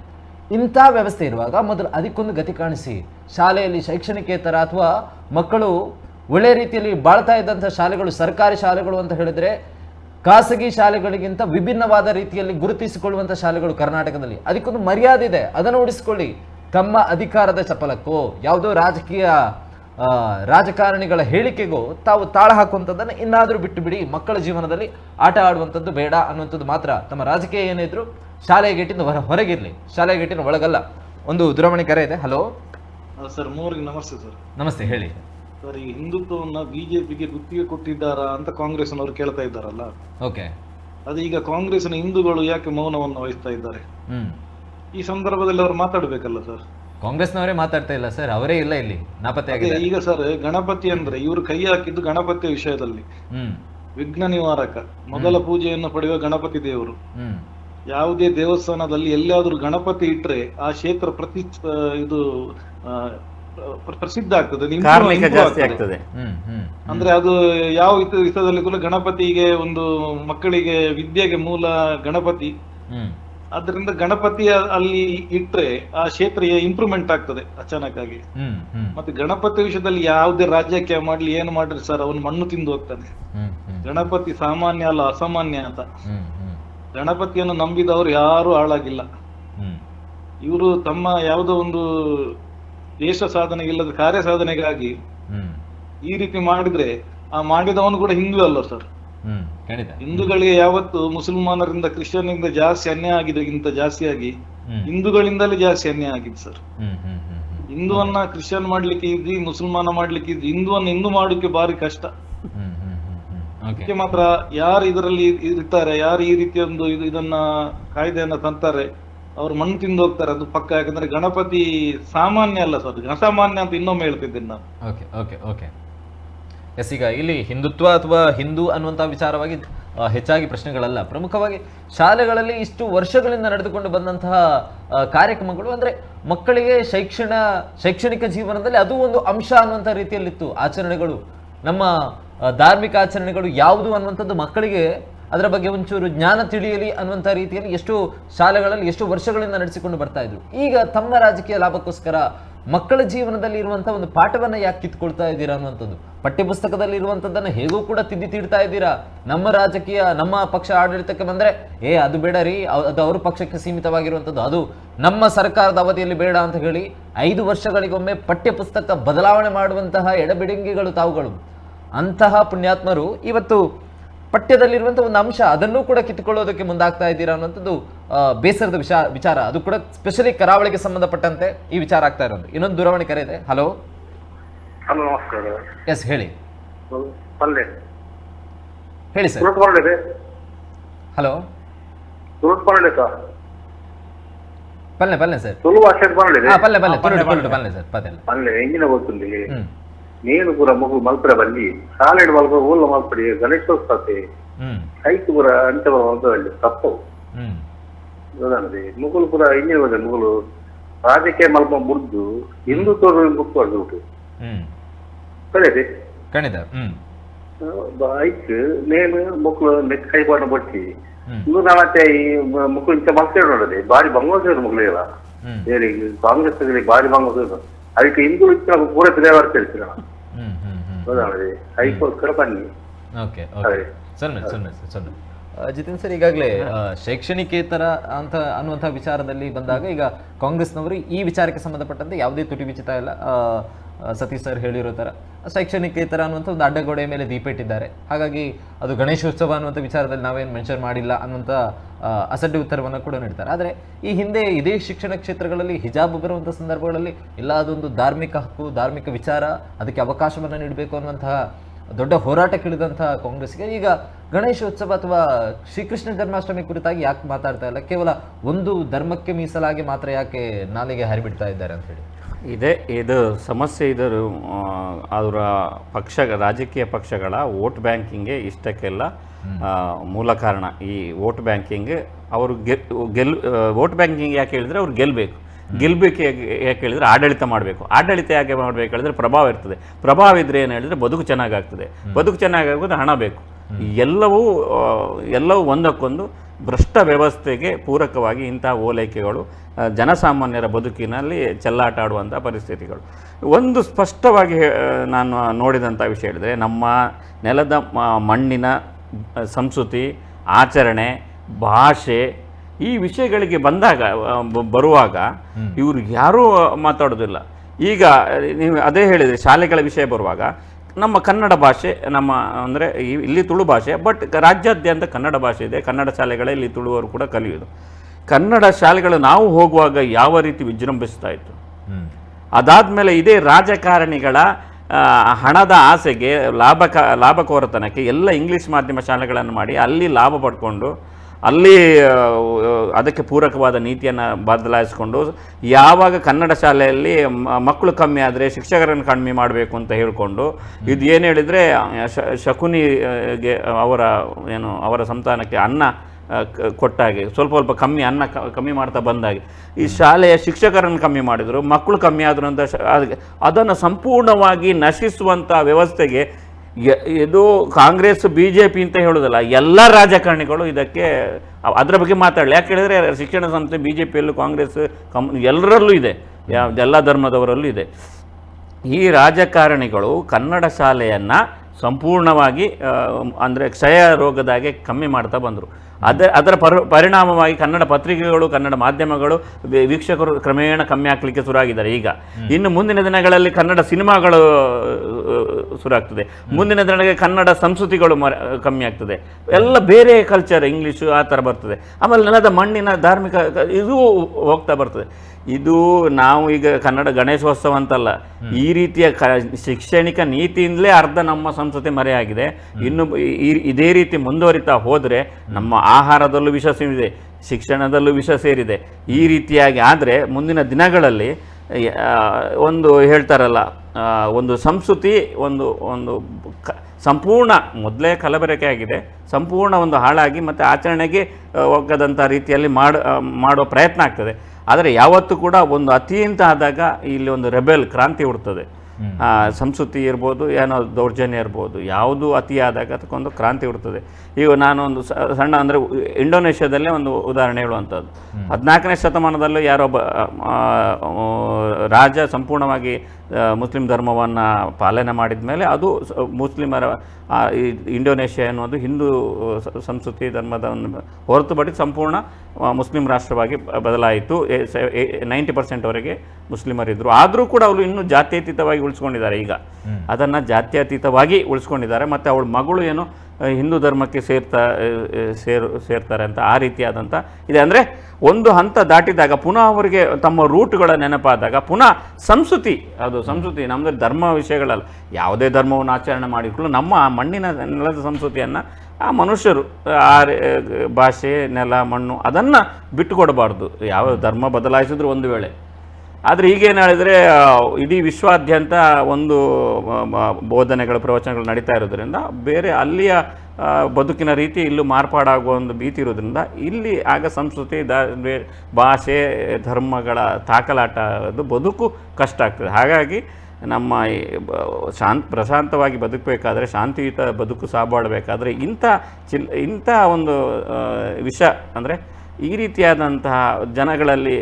ಇಂಥ ವ್ಯವಸ್ಥೆ ಇರುವಾಗ ಮೊದಲು ಅದಕ್ಕೊಂದು ಗತಿ ಕಾಣಿಸಿ. ಶಾಲೆಯಲ್ಲಿ ಶೈಕ್ಷಣಿಕೇತರ ಅಥವಾ ಮಕ್ಕಳು ಒಳ್ಳೆ ರೀತಿಯಲ್ಲಿ ಬಾಳ್ತಾ ಇದ್ದಂಥ ಶಾಲೆಗಳು, ಸರ್ಕಾರಿ ಶಾಲೆಗಳು ಅಂತ ಹೇಳಿದ್ರೆ, ಖಾಸಗಿ ಶಾಲೆಗಳಿಗಿಂತ ವಿಭಿನ್ನವಾದ ರೀತಿಯಲ್ಲಿ ಗುರುತಿಸಿಕೊಳ್ಳುವಂಥ ಶಾಲೆಗಳು ಕರ್ನಾಟಕದಲ್ಲಿ. ಅದಕ್ಕೊಂದು ಮರ್ಯಾದೆ ಇದೆ. ಅದನ್ನು ಉಳಿಸ್ಕೊಳ್ಳಿ. ತಮ್ಮ ಅಧಿಕಾರದ ಚಪಲಕ್ಕೋ ಯಾವುದೋ ರಾಜಕೀಯ ರಾಜಕಾರಣಿಗಳ ಹೇಳಿಕೆಗೂ ತಾವು ತಾಳ ಹಾಕುವಂಥದ್ದನ್ನು ಇನ್ನಾದರೂ ಬಿಟ್ಟು ಬಿಡಿ ಮಕ್ಕಳ ಜೀವನದಲ್ಲಿ ಆಟ ಆಡುವಂಥದ್ದು ಬೇಡ ಅನ್ನುವಂಥದ್ದು ಮಾತ್ರ ತಮ್ಮ ರಾಜಕೀಯ ಏನಿದ್ರು ಶಾಲೆಯ ಗೇಟಿಂದ ಹೊರ ಹೊರಗಿರಲಿ. ಶಾಲೆಯ ಗೇಟಿನ ಒಳಗಲ್ಲ. ಒಂದು ದೂರವಾಣಿ ಕರೆ ಇದೆ. ಹಲೋ? ಸರ್ ಮೂವರಿಗೆ ನಮಸ್ತೆ ಸರ್. ನಮಸ್ತೆ ಹೇಳಿ. ಸರ್ ಈ ಹಿಂದುತ್ವವನ್ನ ಬಿಜೆಪಿಗೆ ಗುತ್ತಿಗೆ ಕೊಟ್ಟಿದ್ದಾರಾ ಅಂತ ಕಾಂಗ್ರೆಸ್ನವರು ಕೇಳ್ತಾ ಇದ್ದಾರಲ್ಲ? ಓಕೆ. ಅದು ಈಗ ಕಾಂಗ್ರೆಸ್ನ ಹಿಂದೂಗಳು ಯಾಕೆ ಮೌನವನ್ನು ವಹಿಸ್ತಾ ಇದ್ದಾರೆ? ಹ್ಮ್. ಈ ಸಂದರ್ಭದಲ್ಲಿ ಅವರು ಮಾತಾಡ್ಬೇಕಲ್ಲ ಸರ್ ಕಾಂಗ್ರೆಸ್ನವರೇ ಮಾತಾಡ್ತಾ ಇಲ್ಲ ಸರ್ ಅವರೇ ಇಲ್ಲ ಇಲ್ಲಿ ನಾಪತ್ತೆ ಆಗಿದೆ ಈಗ ಸರ್ ಗಣಪತಿ ಅಂದ್ರೆ ಇವರು ಕೈ ಹಾಕಿದ್ದು ಗಣಪತಿ ವಿಷಯದಲ್ಲಿ. ಹ್ಮ್. ವಿಘ್ನ ನಿವಾರಕ. ಮೊದಲ ಪೂಜೆಯನ್ನು ಪಡೆಯುವ ಗಣಪತಿ ದೇವರು. ಯಾವುದೇ ದೇವಸ್ಥಾನದಲ್ಲಿ ಎಲ್ಲಾದ್ರೂ ಗಣಪತಿ ಇಟ್ರೆ ಆ ಕ್ಷೇತ್ರ ಪ್ರತಿ ಇದು ಆ, ಪ್ರಸಿದ್ಧ ಆಗ್ತದೆ ಅಂದ್ರೆ ಅದು ಯಾವ ವಿಷಯದಲ್ಲಿ ಹಿತದಲ್ಲಿ ಕೂಡ ಗಣಪತಿಗೆ ಒಂದು ಮಕ್ಕಳಿಗೆ ವಿದ್ಯೆಗೆ ಮೂಲ ಗಣಪತಿ. ಹ್ಮ್. ಅದರಿಂದ ಗಣಪತಿ ಅಲ್ಲಿ ಇಟ್ರೆ ಆ ಕ್ಷೇತ್ರ ಇಂಪ್ರೂವ್ಮೆಂಟ್ ಆಗ್ತದೆ ಅಚಾನಕ್ ಆಗಿ ಮತ್ತೆ ಗಣಪತಿ ವಿಷಯದಲ್ಲಿ ಯಾವುದೇ ರಾಜ್ಯಕ್ಕೆ ಮಾಡ್ಲಿ ಏನು ಮಾಡ್ರಿ ಸರ್ ಅವನು ಮಣ್ಣು ತಿಂದು ಹೋಗ್ತಾನೆ. ಗಣಪತಿ ಸಾಮಾನ್ಯ ಅಲ್ಲ ಅಸಾಮಾನ್ಯ ಅಂತ. ಗಣಪತಿಯನ್ನು ನಂಬಿದವರು ಯಾರು ಹಾಳಾಗಿಲ್ಲ. ಇವರು ತಮ್ಮ ಯಾವುದೋ ಒಂದು ದೇಶ ಸಾಧನೆ ಇಲ್ಲದ ಕಾರ್ಯ ಸಾಧನೆಗಾಗಿ ಈ ರೀತಿ ಮಾಡಿದ್ರೆ ಆ ಮಾಡಿದವನು ಕೂಡ ಹಿಂದೂ ಅಲ್ಲ ಸರ್ ಹಿಂದೂಗಳಿಗೆ ಯಾವತ್ತು ಮುಸಲ್ಮಾನರಿಂದ ಕ್ರಿಶ್ಚಿಯನ್ನಿಂದ ಜಾಸ್ತಿ ಅನ್ಯಾಯ ಆಗಿದಕ್ಕಿಂತ ಜಾಸ್ತಿಯಾಗಿ ಹಿಂದೂಗಳಿಂದಲೇ ಜಾಸ್ತಿ ಅನ್ಯಾಯ ಆಗಿದೆ ಸರ್. ಹಿಂದೂವನ್ನ ಕ್ರಿಶ್ಚಿಯನ್ ಮಾಡ್ಲಿಕ್ಕೆ ಇದ್ದಿ ಮುಸಲ್ಮಾನ ಮಾಡ್ಲಿಕ್ಕೆ ಇದ್ದಿ ಹಿಂದೂವನ್ನ ಹಿಂದೂ ಮಾಡೋಕೆ ಬಾರಿ ಕಷ್ಟ. ಅದಕ್ಕೆ ಮಾತ್ರ ಯಾರು ಇದರಲ್ಲಿ ಇರ್ತಾರೆ ಯಾರು ಈ ರೀತಿಯ ಒಂದು ಇದು ಇದನ್ನ ಕಾಯ್ದೆಯನ್ನ ತಂತಾರೆ ಅವ್ರು ಮಣ್ಣು ತಿಂದು ಹೋಗ್ತಾರೆ ಅದು ಪಕ್ಕ. ಯಾಕಂದ್ರೆ ಗಣಪತಿ ಸಾಮಾನ್ಯ ಅಲ್ಲ ಸರ್ ಅಸಾಮಾನ್ಯ ಅಂತ ಇನ್ನೊಮ್ಮೆ ಹೇಳ್ತಿದ್ದೀನಿ ನಾನು. ಓಕೆ ಓಕೆ ಓಕೆ ಎಸ್ ಈಗ ಇಲ್ಲಿ ಹಿಂದುತ್ವ ಅಥವಾ ಹಿಂದೂ ಅನ್ನುವಂಥ ವಿಚಾರವಾಗಿ ಹೆಚ್ಚಾಗಿ ಪ್ರಶ್ನೆಗಳಲ್ಲ. ಪ್ರಮುಖವಾಗಿ ಶಾಲೆಗಳಲ್ಲಿ ಇಷ್ಟು ವರ್ಷಗಳಿಂದ ನಡೆದುಕೊಂಡು ಬಂದಂತಹ ಕಾರ್ಯಕ್ರಮಗಳು ಅಂದರೆ ಮಕ್ಕಳಿಗೆ ಶೈಕ್ಷಣ, ಶೈಕ್ಷಣಿಕ ಜೀವನದಲ್ಲಿ ಅದು ಒಂದು ಅಂಶ ಅನ್ನುವಂಥ ರೀತಿಯಲ್ಲಿತ್ತು. ಆಚರಣೆಗಳು, ನಮ್ಮ ಧಾರ್ಮಿಕ ಆಚರಣೆಗಳು ಯಾವುದು ಅನ್ನುವಂಥದ್ದು ಮಕ್ಕಳಿಗೆ ಅದರ ಬಗ್ಗೆ ಒಂಚೂರು ಜ್ಞಾನ ತಿಳಿಯಲಿ ಅನ್ನುವಂಥ ರೀತಿಯಲ್ಲಿ ಎಷ್ಟು ಶಾಲೆಗಳಲ್ಲಿ ಎಷ್ಟು ವರ್ಷಗಳಿಂದ ನಡೆಸಿಕೊಂಡು ಬರ್ತಾ ಇದ್ರು. ಈಗ ತಮ್ಮ ರಾಜಕೀಯ ಲಾಭಕ್ಕೋಸ್ಕರ ಮಕ್ಕಳ ಜೀವನದಲ್ಲಿ ಇರುವಂಥ ಒಂದು ಪಾಠವನ್ನ ಯಾಕೆ ಕಿತ್ಕೊಳ್ತಾ ಇದ್ದೀರಾ ಅನ್ನುವಂಥದ್ದು. ಪಠ್ಯಪುಸ್ತಕದಲ್ಲಿ ಇರುವಂಥದ್ದನ್ನು ಹೇಗೂ ಕೂಡ ತಿದ್ದಿ ತೀಡ್ತಾ ಇದ್ದೀರಾ. ನಮ್ಮ ರಾಜಕೀಯ ನಮ್ಮ ಪಕ್ಷ ಆಡಳಿತಕ್ಕೆ ಬಂದ್ರೆ ಏ ಅದು ಬೇಡ ರೀ ಅದು ಅವ್ರ ಪಕ್ಷಕ್ಕೆ ಸೀಮಿತವಾಗಿರುವಂಥದ್ದು ಅದು ನಮ್ಮ ಸರ್ಕಾರದ ಅವಧಿಯಲ್ಲಿ ಬೇಡ ಅಂತ ಹೇಳಿ ಐದು ವರ್ಷಗಳಿಗೊಮ್ಮೆ ಪಠ್ಯಪುಸ್ತಕ ಬದಲಾವಣೆ ಮಾಡುವಂತಹ ಎಡಬಿಡಂಗಿಗಳು ತಾವುಗಳು. ಅಂತಹ ಪುಣ್ಯಾತ್ಮರು ಇವತ್ತು ಪಠ್ಯದಲ್ಲಿರುವಂಥ ಒಂದು ಅಂಶ ಅದನ್ನೂ ಕೂಡ ಕಿತ್ಕೊಳ್ಳೋದಕ್ಕೆ ಮುಂದಾಗ್ತಾ ಇದ್ದೀರಾ ಅನ್ನೋಂಥದ್ದು ಆ, ಬೇಸರದ ವಿಷ ವಿಚಾರ. ಅದು ಕೂಡ ಸ್ಪೆಷಲಿ ಕರಾವಳಿಗೆ ಸಂಬಂಧಪಟ್ಟಂತೆ ಈ ವಿಚಾರ ಆಗ್ತಾ ಇರೋದು. ಇನ್ನೊಂದು ದೂರವಾಣಿ ಕರೆ ಇದೆ. ಹಲೋ ಹಲೋ ನಮಸ್ಕಾರ. ಎಸ್ ಹೇಳಿ. ಪಲ್ಲೆ. ಹೇಳಿ ಸರ್ ಹಲೋ ಪಲ್ಲೆ ಪಲ್ಲೆ ಸರ್ ಪಲ್ಲೆ ಪಲ್ಲೆ. ತುಳುಡು ಪಲ್ಲೆ ಸರ್ ಪಲ್ಲೆ. ಪಲ್ಲೆ ಎಂಜಿನ ಗೊತ್ತುಂಡಿ ನೀನು ಪೂರ ಮಗು ಮಲ್ಪುರ ಬಂದಿ ಸಾಲೆಡ್ ಮಲ್ಪ ಊರ್ಲ ಮಲ್ಪಡಿ ಗಣೇಶೋತ್ಸವತೆ ಹ್ಮ್. ಐತು ಪೂರ ಅಂಚ ಮಲ್ಪಲ್ಲಿ ತಪ್ಪು. ಉದಾಹರಣೆ ಮುಗುಲು ಕೂಡ ಇಂಜಿನ ಬಂದೆ ಮುಗುಲು ರಾಜಕೀಯ ಮಲ್ಪ ಮುರಿದು ಹಿಂದುತ್ವ ತೋರು ಉಂಟು. ಖಂಡಿತ ಹ್ಮ್. ಐಕ್ ನೇನು ಮಕ್ಕಳು ನೆಕ್ ಕೈ ಬಾಣ ಬಟ್ಟಿ. ನಾಳೆ ಈ ಮಕ್ಕಳು ಇಂಚ ಮಲ್ಪೆ ನೋಡದೆ. ಬಾರಿ ಬಂಗೋಸ ಮಕ್ಕಳಿಗೆಲ್ಲ ಹ್ಮ್. ಹೇಳಿ ಕಾಂಗ್ರೆಸ್ ಬಾರಿ ಬಂಗೋಸ ಅದಕ್ಕೆ ಹಿಂದೂ ಇತ್ತು ಪೂರ ಹ್ಮ್ ಹ್ಮ್ ಹೌದಾಣಿ ಅದಕ್ಕೋಸ್ಕರ ಬನ್ನಿ ಓಕೆ ಸರಿ. ಸರಿ ಸರ್ ಜಿತೇನ್ ಸರ್ ಈಗಾಗಲೇ ಶೈಕ್ಷಣಿಕೇತರ ಅಂತ ಅನ್ನುವಂಥ ವಿಚಾರದಲ್ಲಿ ಬಂದಾಗ ಈಗ ಕಾಂಗ್ರೆಸ್ನವರು ಈ ವಿಚಾರಕ್ಕೆ ಸಂಬಂಧಪಟ್ಟಂತೆ ಯಾವುದೇ ತುಟಿ ವಿಚಿತ ಇಲ್ಲ. ಸತೀಶ್ ಸರ್ ಹೇಳಿರೋ ಥರ ಶೈಕ್ಷಣಿಕೇತರ ಅನ್ನುವಂಥ ಒಂದು ಅಡ್ಡಗೋಡೆಯ ಮೇಲೆ ದೀಪ ಇಟ್ಟಿದ್ದಾರೆ. ಹಾಗಾಗಿ ಅದು ಗಣೇಶೋತ್ಸವ ಅನ್ನುವಂಥ ವಿಚಾರದಲ್ಲಿ ನಾವೇನು ಮೆನ್ಷನ್ ಮಾಡಿಲ್ಲ ಅನ್ನುವಂಥ ಅಸಡ್ಡೆ ಉತ್ತರವನ್ನು ಕೂಡ ನೀಡ್ತಾರೆ. ಆದರೆ ಈ ಹಿಂದೆ ಇದೇ ಶಿಕ್ಷಣ ಕ್ಷೇತ್ರಗಳಲ್ಲಿ ಹಿಜಾಬ್ ಬರುವಂಥ ಸಂದರ್ಭಗಳಲ್ಲಿ ಇಲ್ಲ ಅದೊಂದು ಧಾರ್ಮಿಕ ಹಕ್ಕು ಧಾರ್ಮಿಕ ವಿಚಾರ ಅದಕ್ಕೆ ಅವಕಾಶವನ್ನು ನೀಡಬೇಕು ಅನ್ನುವಂತಹ ದೊಡ್ಡ ಹೋರಾಟಕ್ಕಿಳಿದಂತಹ ಕಾಂಗ್ರೆಸ್ಗೆ ಈಗ ಗಣೇಶೋತ್ಸವ ಅಥವಾ ಶ್ರೀಕೃಷ್ಣ ಜನ್ಮಾಷ್ಟಮಿ ಕುರಿತಾಗಿ ಯಾಕೆ ಮಾತಾಡ್ತಾ ಇಲ್ಲ? ಕೇವಲ ಒಂದು ಧರ್ಮಕ್ಕೆ ಮೀಸಲಾಗಿ ಮಾತ್ರ ಯಾಕೆ ನಾಲಿಗೆ ಹರಿಬಿಡ್ತಾ ಇದ್ದಾರೆ ಅಂತ ಹೇಳಿ. ಇದೆ ಇದು ಸಮಸ್ಯೆ ಇದರು ಅವರ ಪಕ್ಷ ರಾಜಕೀಯ ಪಕ್ಷಗಳ ವೋಟ್ ಬ್ಯಾಂಕಿಂಗ್ಗೆ ಇಷ್ಟಕ್ಕೆಲ್ಲ ಮೂಲ ಕಾರಣ ಈ ವೋಟ್ ಬ್ಯಾಂಕಿಂಗ್. ಅವರು ಗೆಲ್ ಗೆಲ್ ವೋಟ್ ಬ್ಯಾಂಕಿಂಗ್ ಯಾಕೆ ಹೇಳಿದ್ರೆ ಅವ್ರು ಗೆಲ್ಲಬೇಕು ಗೆಲ್ಲಬೇಕು ಯಾಕೆ ಹೇಳಿದ್ರೆ ಆಡಳಿತ ಮಾಡಬೇಕು. ಆಡಳಿತ ಯಾಕೆ ಮಾಡಬೇಕು ಹೇಳಿದ್ರೆ ಪ್ರಭಾವ ಇರ್ತದೆ. ಪ್ರಭಾವ ಇದ್ರೆ ಏನು ಹೇಳಿದ್ರೆ ಬದುಕು ಚೆನ್ನಾಗಾಗ್ತದೆ. ಬದುಕು ಚೆನ್ನಾಗಾಗೋದು ಹಣ ಬೇಕು. ಎಲ್ಲವೂ ಎಲ್ಲವೂ ಒಂದಕ್ಕೊಂದು ಭ್ರಷ್ಟ ವ್ಯವಸ್ಥೆಗೆ ಪೂರಕವಾಗಿ ಇಂತಹ ಓಲೈಕೆಗಳು ಜನಸಾಮಾನ್ಯರ ಬದುಕಿನಲ್ಲಿ ಚೆಲ್ಲಾಟ ಆಡುವಂಥ ಪರಿಸ್ಥಿತಿಗಳು. ಒಂದು ಸ್ಪಷ್ಟವಾಗಿ ನಾನು ನೋಡಿದಂಥ ವಿಷಯ ಹೇಳಿದರೆ ನಮ್ಮ ನೆಲದ ಮ- ಮಣ್ಣಿನ ಸಂಸ್ಕೃತಿ ಆಚರಣೆ ಭಾಷೆ ಈ ವಿಷಯಗಳಿಗೆ ಬಂದಾಗ ಬರುವಾಗ ಇವರು ಯಾರೂ ಮಾತಾಡೋದಿಲ್ಲ. ಈಗ ನೀವು ಅದೇ ಹೇಳಿದರೆ ಶಾಲೆಗಳ ವಿಷಯ ಬರುವಾಗ ನಮ್ಮ ಕನ್ನಡ ಭಾಷೆ ನಮ್ಮ ಅಂದರೆ ಇಲ್ಲಿ ತುಳು ಭಾಷೆ ಬಟ್ ರಾಜ್ಯಾದ್ಯಂತ ಕನ್ನಡ ಭಾಷೆ ಇದೆ. ಕನ್ನಡ ಶಾಲೆಗಳಲ್ಲಿ ತುಳುವರು ಕೂಡ ಕಲಿಯೋದು ಕನ್ನಡ ಶಾಲೆಗಳು ನಾವು ಹೋಗುವಾಗ ಯಾವ ರೀತಿ ವಿಜೃಂಭಿಸ್ತಾ ಇತ್ತು? ಅದಾದ ಅದಾದಮೇಲೆ ಇದೇ ರಾಜಕಾರಣಿಗಳ ಹಣದ ಆಸೆಗೆ ಲಾಭ ಲಾಭಕೋರತನಕ್ಕೆ ಎಲ್ಲ ಇಂಗ್ಲೀಷ್ ಮಾಧ್ಯಮ ಶಾಲೆಗಳನ್ನು ಮಾಡಿ ಅಲ್ಲಿ ಲಾಭ ಪಡ್ಕೊಂಡು ಅಲ್ಲಿ ಅದಕ್ಕೆ ಪೂರಕವಾದ ನೀತಿಯನ್ನು ಬದಲಾಯಿಸಿಕೊಂಡು ಯಾವಾಗ ಕನ್ನಡ ಶಾಲೆಯಲ್ಲಿ ಮಕ್ಕಳು ಕಮ್ಮಿ ಆದರೆ ಶಿಕ್ಷಕರನ್ನು ಕಡಿಮೆ ಮಾಡಬೇಕು ಅಂತ ಹೇಳಿಕೊಂಡು ಇದು ಏನು ಹೇಳಿದರೆ ಶಕುನಿಗೆ ಅವರ, ಏನು, ಅವರ ಸಂತಾನಕ್ಕೆ ಅನ್ನ ಕೊಟ್ಟಾಗೆ, ಸ್ವಲ್ಪ ಸ್ವಲ್ಪ ಕಮ್ಮಿ ಅನ್ನ ಕಮ್ಮಿ ಮಾಡ್ತಾ ಬಂದಾಗೆ. ಈ ಶಾಲೆಯ ಶಿಕ್ಷಕರನ್ನು ಕಮ್ಮಿ ಮಾಡಿದರು, ಮಕ್ಕಳು ಕಮ್ಮಿ ಆದರು ಅಂತ ಅದನ್ನು ಸಂಪೂರ್ಣವಾಗಿ ನಶಿಸುವಂಥ ವ್ಯವಸ್ಥೆಗೆ ಇದು ಕಾಂಗ್ರೆಸ್ ಬಿ ಜೆ ಪಿ ಅಂತ ಹೇಳೋದಲ್ಲ, ಎಲ್ಲ ರಾಜಕಾರಣಿಗಳು ಇದಕ್ಕೆ ಅದರ ಬಗ್ಗೆ ಮಾತಾಡಲಿ. ಯಾಕೆ ಹೇಳಿದ್ರೆ, ಶಿಕ್ಷಣ ಸಂಸ್ಥೆ ಬಿ ಜೆ ಪಿಯಲ್ಲೂ ಕಾಂಗ್ರೆಸ್, ಕಮ್, ಎಲ್ಲರಲ್ಲೂ ಇದೆ. ಎಲ್ಲ ಧರ್ಮದವರಲ್ಲೂ ಇದೆ. ಈ ರಾಜಕಾರಣಿಗಳು ಕನ್ನಡ ಶಾಲೆಯನ್ನು ಸಂಪೂರ್ಣವಾಗಿ ಅಂದರೆ ಕ್ಷಯ ರೋಗದಾಗೆ ಕಮ್ಮಿ ಮಾಡ್ತಾ ಬಂದರು. ಅದ ಅದರ ಪರ ಪರಿಣಾಮವಾಗಿ ಕನ್ನಡ ಪತ್ರಿಕೆಗಳು ಕನ್ನಡ ಮಾಧ್ಯಮಗಳು ವೀಕ್ಷಕರು ಕ್ರಮೇಣ ಕಮ್ಮಿ ಆಗ್ಲಿಕ್ಕೆ ಶುರುವಾಗಿದ್ದಾರೆ ಈಗ. ಇನ್ನು ಮುಂದಿನ ದಿನಗಳಲ್ಲಿ ಕನ್ನಡ ಸಿನಿಮಾಗಳು ಶುರು ಶುರುವಾಗ್ತದೆ. ಮುಂದಿನ ದಿನಗಳಿಗೆ ಕನ್ನಡ ಸಂಸ್ಕೃತಿಗಳು ಮರ ಕಮ್ಮಿ ಆಗ್ತದೆ. ಎಲ್ಲ ಬೇರೆ ಕಲ್ಚರ್ ಇಂಗ್ಲೀಷು ಆ ಥರ ಬರ್ತದೆ. ಆಮೇಲೆ ನೆಲದ ಮಣ್ಣಿನ ಧಾರ್ಮಿಕ ಇದು ಹೋಗ್ತಾ ಬರ್ತದೆ. ಇದು ನಾವು ಈಗ ಕನ್ನಡ ಗಣೇಶೋತ್ಸವ ಅಂತಲ್ಲ ಈ ರೀತಿಯ ಕ ಶೈಕ್ಷಣಿಕ ನೀತಿಯಿಂದಲೇ ಅರ್ಧ ನಮ್ಮ ಸಂಸ್ಕೃತಿ ಮರೆಯಾಗಿದೆ. ಇನ್ನು ಈ- ಇದೇ ರೀತಿ ಮುಂದುವರಿತಾ ಹೋದರೆ ನಮ್ಮ ಆಹಾರದಲ್ಲೂ ವಿಷ ಸೇರಿದೆ ಶಿಕ್ಷಣದಲ್ಲೂ ವಿಷ ಸೇರಿದೆ. ಈ ರೀತಿಯಾಗಿ ಆದರೆ ಮುಂದಿನ ದಿನಗಳಲ್ಲಿ ಒಂದು ಹೇಳ್ತಾರಲ್ಲ ಒಂದು ಸಂಸ್ಕೃತಿ ಒಂದು ಒಂದು ಕ ಸಂಪೂರ್ಣ ಮೊದಲೇ ಕಲಬೆರಕೆ ಆಗಿದೆ ಸಂಪೂರ್ಣ ಒಂದು ಹಾಳಾಗಿ ಮತ್ತು ಆಚರಣೆಗೆ ಒಗ್ಗದಂಥ ರೀತಿಯಲ್ಲಿ ಮಾಡೋ ಪ್ರಯತ್ನ ಆಗ್ತದೆ. ಆದರೆ ಯಾವತ್ತೂ ಕೂಡ ಒಂದು ಅತಿ ಅಂತ ಆದಾಗ ಇಲ್ಲಿ ಒಂದು ರೆಬೆಲ್ ಕ್ರಾಂತಿ ಹುಡ್ತದೆ. ಸಂಸ್ಕೃತಿ ಇರ್ಬೋದು ಏನೋ ದೌರ್ಜನ್ಯ ಇರ್ಬೋದು ಯಾವುದು ಅತಿಯಾದಾಗ ಅದಕ್ಕೊಂದು ಕ್ರಾಂತಿ ಹುಡ್ತದೆ. ಈಗ ನಾನು ಒಂದು ಸ- ಸಣ್ಣ ಅಂದರೆ ಇಂಡೋನೇಷ್ಯಾದಲ್ಲೇ ಒಂದು ಉದಾಹರಣೆ ಹೇಳುವಂಥದ್ದು. ಹದಿನಾಲ್ಕನೇ ಶತಮಾನದಲ್ಲೂ ಯಾರೊಬ್ಬ ರಾಜ ಸಂಪೂರ್ಣವಾಗಿ ಮುಸ್ಲಿಂ ಧರ್ಮವನ್ನು ಪಾಲನೆ ಮಾಡಿದ ಮೇಲೆ ಅದು ಮುಸ್ಲಿಮರ ಇಂಡೋನೇಷ್ಯಾ ಅನ್ನೋದು ಹಿಂದೂ ಸಂಸ್ಕೃತಿ ಧರ್ಮದ ಹೊರತುಪಡಿಸಿ ಸಂಪೂರ್ಣ ಮುಸ್ಲಿಂ ರಾಷ್ಟ್ರವಾಗಿ ಬದಲಾಯಿತು. ನೈಂಟಿ ಪರ್ಸೆಂಟ್ವರೆಗೆ ಮುಸ್ಲಿಮರಿದ್ದರು ಆದರೂ ಕೂಡ ಅವರು ಇನ್ನೂ ಜಾತ್ಯತೀತವಾಗಿ ಉಳಿಸ್ಕೊಂಡಿದ್ದಾರೆ ಈಗ. ಅದನ್ನು ಜಾತ್ಯತೀತವಾಗಿ ಉಳಿಸ್ಕೊಂಡಿದ್ದಾರೆ. ಮತ್ತು ಅವಳ ಮಗಳು ಏನು ಹಿಂದೂ ಧರ್ಮಕ್ಕೆ ಸೇರ್ತಾ ಸೇರು, ಸೇರ್ತಾರೆ ಅಂತ ಆ ರೀತಿಯಾದಂಥ ಇದೆ. ಅಂದರೆ ಒಂದು ಹಂತ ದಾಟಿದಾಗ, ಪುನಃ ಅವರಿಗೆ ತಮ್ಮ ರೂಟ್ಗಳ ನೆನಪಾದಾಗ, ಪುನಃ ಸಂಸ್ಕೃತಿ, ಅದು ಸಂಸ್ಕೃತಿ ನಮ್ಮದು ಧರ್ಮ ವಿಷಯಗಳಲ್ಲ. ಯಾವುದೇ ಧರ್ಮವನ್ನು ಆಚರಣೆ ಮಾಡಿಕೊಳ್ಳು ನಮ್ಮ ಮಣ್ಣಿನ ನೆಲದ ಸಂಸ್ಕೃತಿಯನ್ನು ಆ ಮನುಷ್ಯರು ಆ, ಭಾಷೆ, ನೆಲ, ಮಣ್ಣು, ಅದನ್ನು ಬಿಟ್ಟುಕೊಡಬಾರ್ದು. ಯಾವ ಧರ್ಮ ಬದಲಾಯಿಸಿದ್ರು ಒಂದು ವೇಳೆ. ಆದರೆ ಈಗೇನು ಹೇಳಿದರೆ ಇಡೀ ವಿಶ್ವಾದ್ಯಂತ ಒಂದು ಬೋಧನೆಗಳು, ಪ್ರವಚನಗಳು ನಡೀತಾ ಇರೋದ್ರಿಂದ ಬೇರೆ ಅಲ್ಲಿಯ ಬದುಕಿನ ರೀತಿ ಇಲ್ಲೂ ಮಾರ್ಪಾಡಾಗುವ ಒಂದು ಭೀತಿ ಇರೋದ್ರಿಂದ ಇಲ್ಲಿ ಆಗ ಸಂಸ್ಕೃತಿ, ದ ಭಾಷೆ, ಧರ್ಮಗಳ ತಾಕಲಾಟ ಅದು ಬದುಕು ಕಷ್ಟ ಆಗ್ತದೆ. ಹಾಗಾಗಿ ನಮ್ಮ ಶಾಂತ್, ಪ್ರಶಾಂತವಾಗಿ ಬದುಕಬೇಕಾದ್ರೆ, ಶಾಂತಿಯುತ ಬದುಕು ಸಾಬಾಡಬೇಕಾದ್ರೆ ಇಂಥ ಚಿಲ್, ಇಂಥ ಒಂದು ವಿಷ ಅಂದರೆ ಈ ರೀತಿಯಾದಂತಹ ಜನಗಳಲ್ಲಿ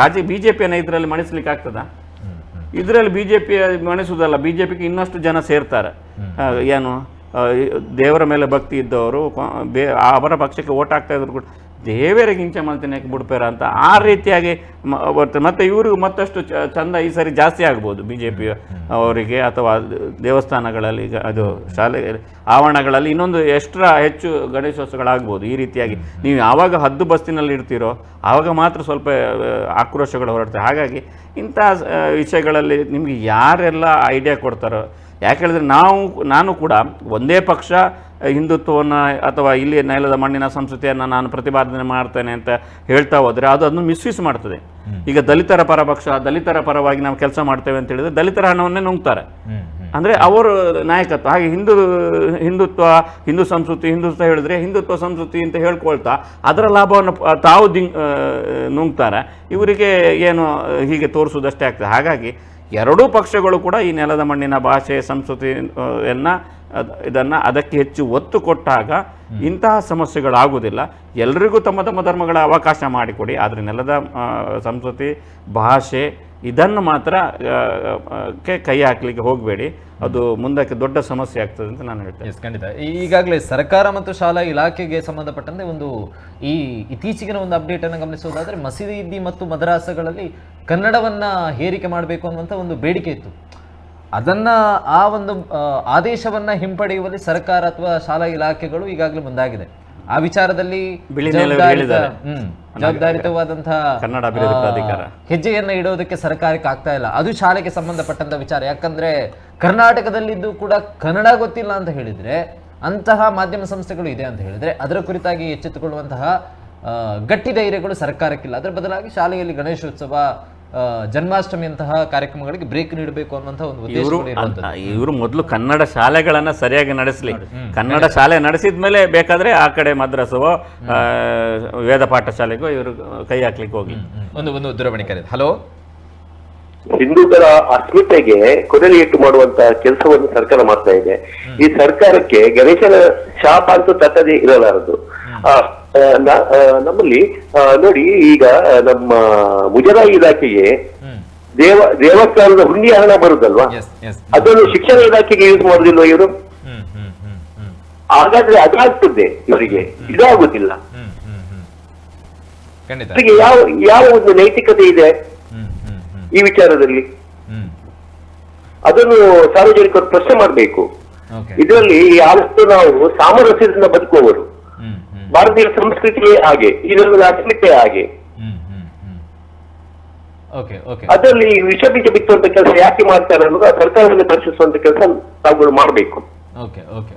ರಾಜ್ಯ ಬಿ ಜೆ ಪಿಯನ್ನು ಇದರಲ್ಲಿ ಮಣಿಸ್ಲಿಕ್ಕೆ ಆಗ್ತದಾ? ಇದರಲ್ಲಿ ಬಿ ಜೆ ಪಿ ಮಣಿಸುವುದಲ್ಲ ಬಿ ಜೆ ಪಿಗೆ ಇನ್ನಷ್ಟು ಜನ ಸೇರ್ತಾರೆ. ಏನು ದೇವರ ಮೇಲೆ ಭಕ್ತಿ ಇದ್ದವರು ಬೇ ಅವರ ಪಕ್ಷಕ್ಕೆ ಓಟ್ ಹಾಕ್ತಾ ಇದ್ರು ಕೂಡ. ದೇವರಿಗೆ ಗಿಂಚೆ ಮಾಡ್ತೀನಿ ಬಿಡ್ಪೇರ ಅಂತ ಆ ರೀತಿಯಾಗಿ ಮತ್ತೆ ಮತ್ತು ಇವರು ಮತ್ತಷ್ಟು ಚಂದ ಈ ಸರಿ ಜಾಸ್ತಿ ಆಗ್ಬೋದು ಬಿ ಜೆ ಪಿ ಅವರಿಗೆ ಅಥವಾ ದೇವಸ್ಥಾನಗಳಲ್ಲಿ ಅದು ಶಾಲೆ, ಆವರಣಗಳಲ್ಲಿ ಇನ್ನೊಂದು ಎಕ್ಸ್ಟ್ರಾ ಹೆಚ್ಚು ಗಣೇಶೋತ್ಸವಗಳಾಗ್ಬೋದು ಈ ರೀತಿಯಾಗಿ. ನೀವು ಯಾವಾಗ ಹದ್ದು ಬಸ್ತಿನಲ್ಲಿ ಇರ್ತೀರೋ ಆವಾಗ ಮಾತ್ರ ಸ್ವಲ್ಪ ಆಕ್ರೋಶಗಳು ಹೊರಡ್ತವೆ. ಹಾಗಾಗಿ ಇಂಥ ವಿಷಯಗಳಲ್ಲಿ ನಿಮಗೆ ಯಾರೆಲ್ಲ ಐಡಿಯಾ ಕೊಡ್ತಾರೋ, ಯಾಕೆ ಹೇಳಿದ್ರೆ ನಾವು, ನಾನು ಕೂಡ ಒಂದೇ ಪಕ್ಷ ಹಿಂದುತ್ವವನ್ನು ಅಥವಾ ಇಲ್ಲಿ ನೆಲದ ಮಣ್ಣಿನ ಸಂಸ್ಕೃತಿಯನ್ನು ನಾನು ಪ್ರತಿಪಾದನೆ ಮಾಡ್ತೇನೆ ಅಂತ ಹೇಳ್ತಾ ಹೋದರೆ ಅದು ಅದನ್ನು ಮಿಸ್ಯೂಸ್ ಮಾಡ್ತದೆ. ಈಗ ದಲಿತರ ಪರ ಪಕ್ಷ ದಲಿತರ ಪರವಾಗಿ ನಾವು ಕೆಲಸ ಮಾಡ್ತೇವೆ ಅಂತ ಹೇಳಿದ್ರೆ ದಲಿತರ ಹಣವನ್ನೇ ನುಂಗ್ತಾರೆ. ಅಂದರೆ ಅವರು ನಾಯಕತ್ವ ಹಾಗೆ ಹಿಂದೂ ಹಿಂದುತ್ವ ಹಿಂದೂ ಸಂಸ್ಕೃತಿ ಹಿಂದುತ್ವ ಹೇಳಿದ್ರೆ ಹಿಂದುತ್ವ ಸಂಸ್ಕೃತಿ ಅಂತ ಹೇಳ್ಕೊಳ್ತಾ ಅದರ ಲಾಭವನ್ನು ತಾವು ದಿಂಗ್ ನುಂಗ್ತಾರೆ. ಇವರಿಗೆ ಏನು ಹೀಗೆ ತೋರಿಸೋದಷ್ಟೇ ಆಗ್ತದೆ. ಹಾಗಾಗಿ ಎರಡೂ ಪಕ್ಷಗಳು ಕೂಡ ಈ ನೆಲದ ಮಣ್ಣಿನ ಭಾಷೆ ಸಂಸ್ಕೃತಿಯನ್ನು ಇದನ್ನು ಅದಕ್ಕೆ ಹೆಚ್ಚು ಒತ್ತು ಕೊಟ್ಟಾಗ ಇಂತಹ ಸಮಸ್ಯೆಗಳಾಗುವುದಿಲ್ಲ. ಎಲ್ರಿಗೂ ತಮ್ಮ ತಮ್ಮ ಧರ್ಮಗಳ ಅವಕಾಶ ಮಾಡಿಕೊಡಿ. ಆದರೆ ನೆಲದ ಸಂಸ್ಕೃತಿ, ಭಾಷೆ ಇದನ್ನು ಮಾತ್ರ ಕೈ ಹಾಕಲಿಕ್ಕೆ ಹೋಗಬೇಡಿ. ಅದು ಮುಂದಕ್ಕೆ ದೊಡ್ಡ ಸಮಸ್ಯೆ ಆಗ್ತದೆ ಅಂತ ನಾನು ಹೇಳ್ತೇನೆ. ಖಂಡಿತ. ಈಗಾಗಲೇ ಸರ್ಕಾರ ಮತ್ತು ಶಾಲಾ ಇಲಾಖೆಗೆ ಸಂಬಂಧಪಟ್ಟಂತೆ ಒಂದು ಈ ಇತ್ತೀಚಿನ ಒಂದು ಅಪ್ಡೇಟ್ ಅನ್ನು ಗಮನಿಸುವುದಾದ್ರೆ ಮಸೀದಿ ಮತ್ತು ಮದ್ರಾಸಗಳಲ್ಲಿ ಕನ್ನಡವನ್ನ ಹೇರಿಕೆ ಮಾಡಬೇಕು ಅನ್ನುವಂಥ ಒಂದು ಬೇಡಿಕೆ ಇತ್ತು. ಅದನ್ನ ಆ ಒಂದು ಆದೇಶವನ್ನ ಹಿಂಪಡೆಯುವಲ್ಲಿ ಸರ್ಕಾರ ಅಥವಾ ಶಾಲಾ ಇಲಾಖೆಗಳು ಈಗಾಗಲೇ ಮುಂದಾಗಿದೆ. ಆ ವಿಚಾರದಲ್ಲಿ ಜವಾಬ್ದಾರಿತವಾದಂತಹ. ಹೆಜ್ಜೆಯನ್ನ ಇಡೋದಕ್ಕೆ ಸರ್ಕಾರಕ್ಕೆ ಆಗ್ತಾ ಇಲ್ಲ. ಅದು ಶಾಲೆಗೆ ಸಂಬಂಧಪಟ್ಟಂತ ವಿಚಾರ. ಯಾಕಂದ್ರೆ ಕರ್ನಾಟಕದಲ್ಲಿದ್ದು ಕೂಡ ಕನ್ನಡ ಗೊತ್ತಿಲ್ಲ ಅಂತ ಹೇಳಿದ್ರೆ ಅಂತಹ ಮಾಧ್ಯಮ ಸಂಸ್ಥೆಗಳು ಇದೆ ಅಂತ ಹೇಳಿದ್ರೆ ಅದರ ಕುರಿತಾಗಿ ಎಚ್ಚೆತ್ತುಕೊಳ್ಳುವಂತಹ ಗಟ್ಟಿ ಧೈರ್ಯಗಳು ಸರ್ಕಾರಕ್ಕಿಲ್ಲ. ಅದರ ಬದಲಾಗಿ ಶಾಲೆಯಲ್ಲಿ ಗಣೇಶೋತ್ಸವ ಜನ್ಮಾಷ್ಟಮಿಯಂತಹ ಕಾರ್ಯಕ್ರಮಗಳಿಗೆ ಬ್ರೇಕ್ ನೀಡಬೇಕು ಅನ್ನುವಂಥ ಒಂದು ಇವರು ಇವರು ಮೊದಲು ಕನ್ನಡ ಶಾಲೆಗಳನ್ನ ಸರಿಯಾಗಿ ನಡೆಸಲಿ. ಕನ್ನಡ ಶಾಲೆ ನಡೆಸಿದ ಮೇಲೆ ಬೇಕಾದ್ರೆ ಆ ಕಡೆ ಮದ್ರಸವೋ ಆ, ವೇದ ಪಾಠ ಶಾಲೆಗೋ ಇವರು ಕೈ ಹಾಕ್ಲಿಕ್ಕೆ ಹೋಗ್ಲಿ. ಒಂದು ಒಂದು ದೂರವಾಣಿ ಕರೆ. ಹಲೋ? ಹಿಂದೂಗಳ ಅಸ್ಮಿತೆಗೆ ಕೊಡಲಿಯಟ್ಟು ಮಾಡುವಂತ ಕೆಲಸವನ್ನು ಸರ್ಕಾರ ಮಾಡ್ತಾ ಇದೆ. ಈ ಸರ್ಕಾರಕ್ಕೆ ಗಣೇಶನ ಶಾಪ ಅಂತೂ ತಟ್ಟದೇ ಇರಲಾರದು. ನಮ್ಮಲ್ಲಿ ನೋಡಿ ಈಗ ನಮ್ಮ ಮುಜರಾಯಿ ಇಲಾಖೆಗೆ ದೇವ ದೇವಸ್ಥಾನದ ಹುಂಡಿ ಹಣ ಬರುದಲ್ವಾ ಅದನ್ನು ಶಿಕ್ಷಣ ಇಲಾಖೆಗೆ ಯೂಸ್ ಮಾಡುದಿಲ್ವಾ ಇವರು? ಹಾಗಾದ್ರೆ ಅದಾಗ್ತದೆ ಇವರಿಗೆ. ಇದಾಗುದಿಲ್ಲ. ಇವರಿಗೆ ಯಾವ ಯಾವ ಒಂದು ನೈತಿಕತೆ ಇದೆ? ಈ ವಿಚಾರದಲ್ಲಿ? ಅದನ್ನು ಸಾರ್ವಜನಿಕರು ಪ್ರಶ್ನೆ ಮಾಡಬೇಕು. ಇದರಲ್ಲಿ ಯಾವತ್ತೂ ನಾವು ಸಾಮರಸ್ಯದಿಂದ ಬದುಕುವವರು. ಭಾರತೀಯ ಸಂಸ್ಕೃತಿಯೇ ಹಾಗೆ ಇದರಲ್ಲಿ ಅಸ್ಮಿತೆ ಹಾಗೆ. ಅದರಲ್ಲಿ ವಿಷ ಬೀಜ ಬಿತ್ತುವಂತ ಕೆಲಸ ಯಾಕೆ ಮಾಡ್ತಾರೆ ಅನ್ನೋದು ಸರ್ಕಾರದಲ್ಲಿ ಸರ್ಕಾರವನ್ನು ಪ್ರಶ್ನಿಸುವಂತ ಕೆಲಸ ತಾವುಗಳು ಮಾಡಬೇಕು. Okay okay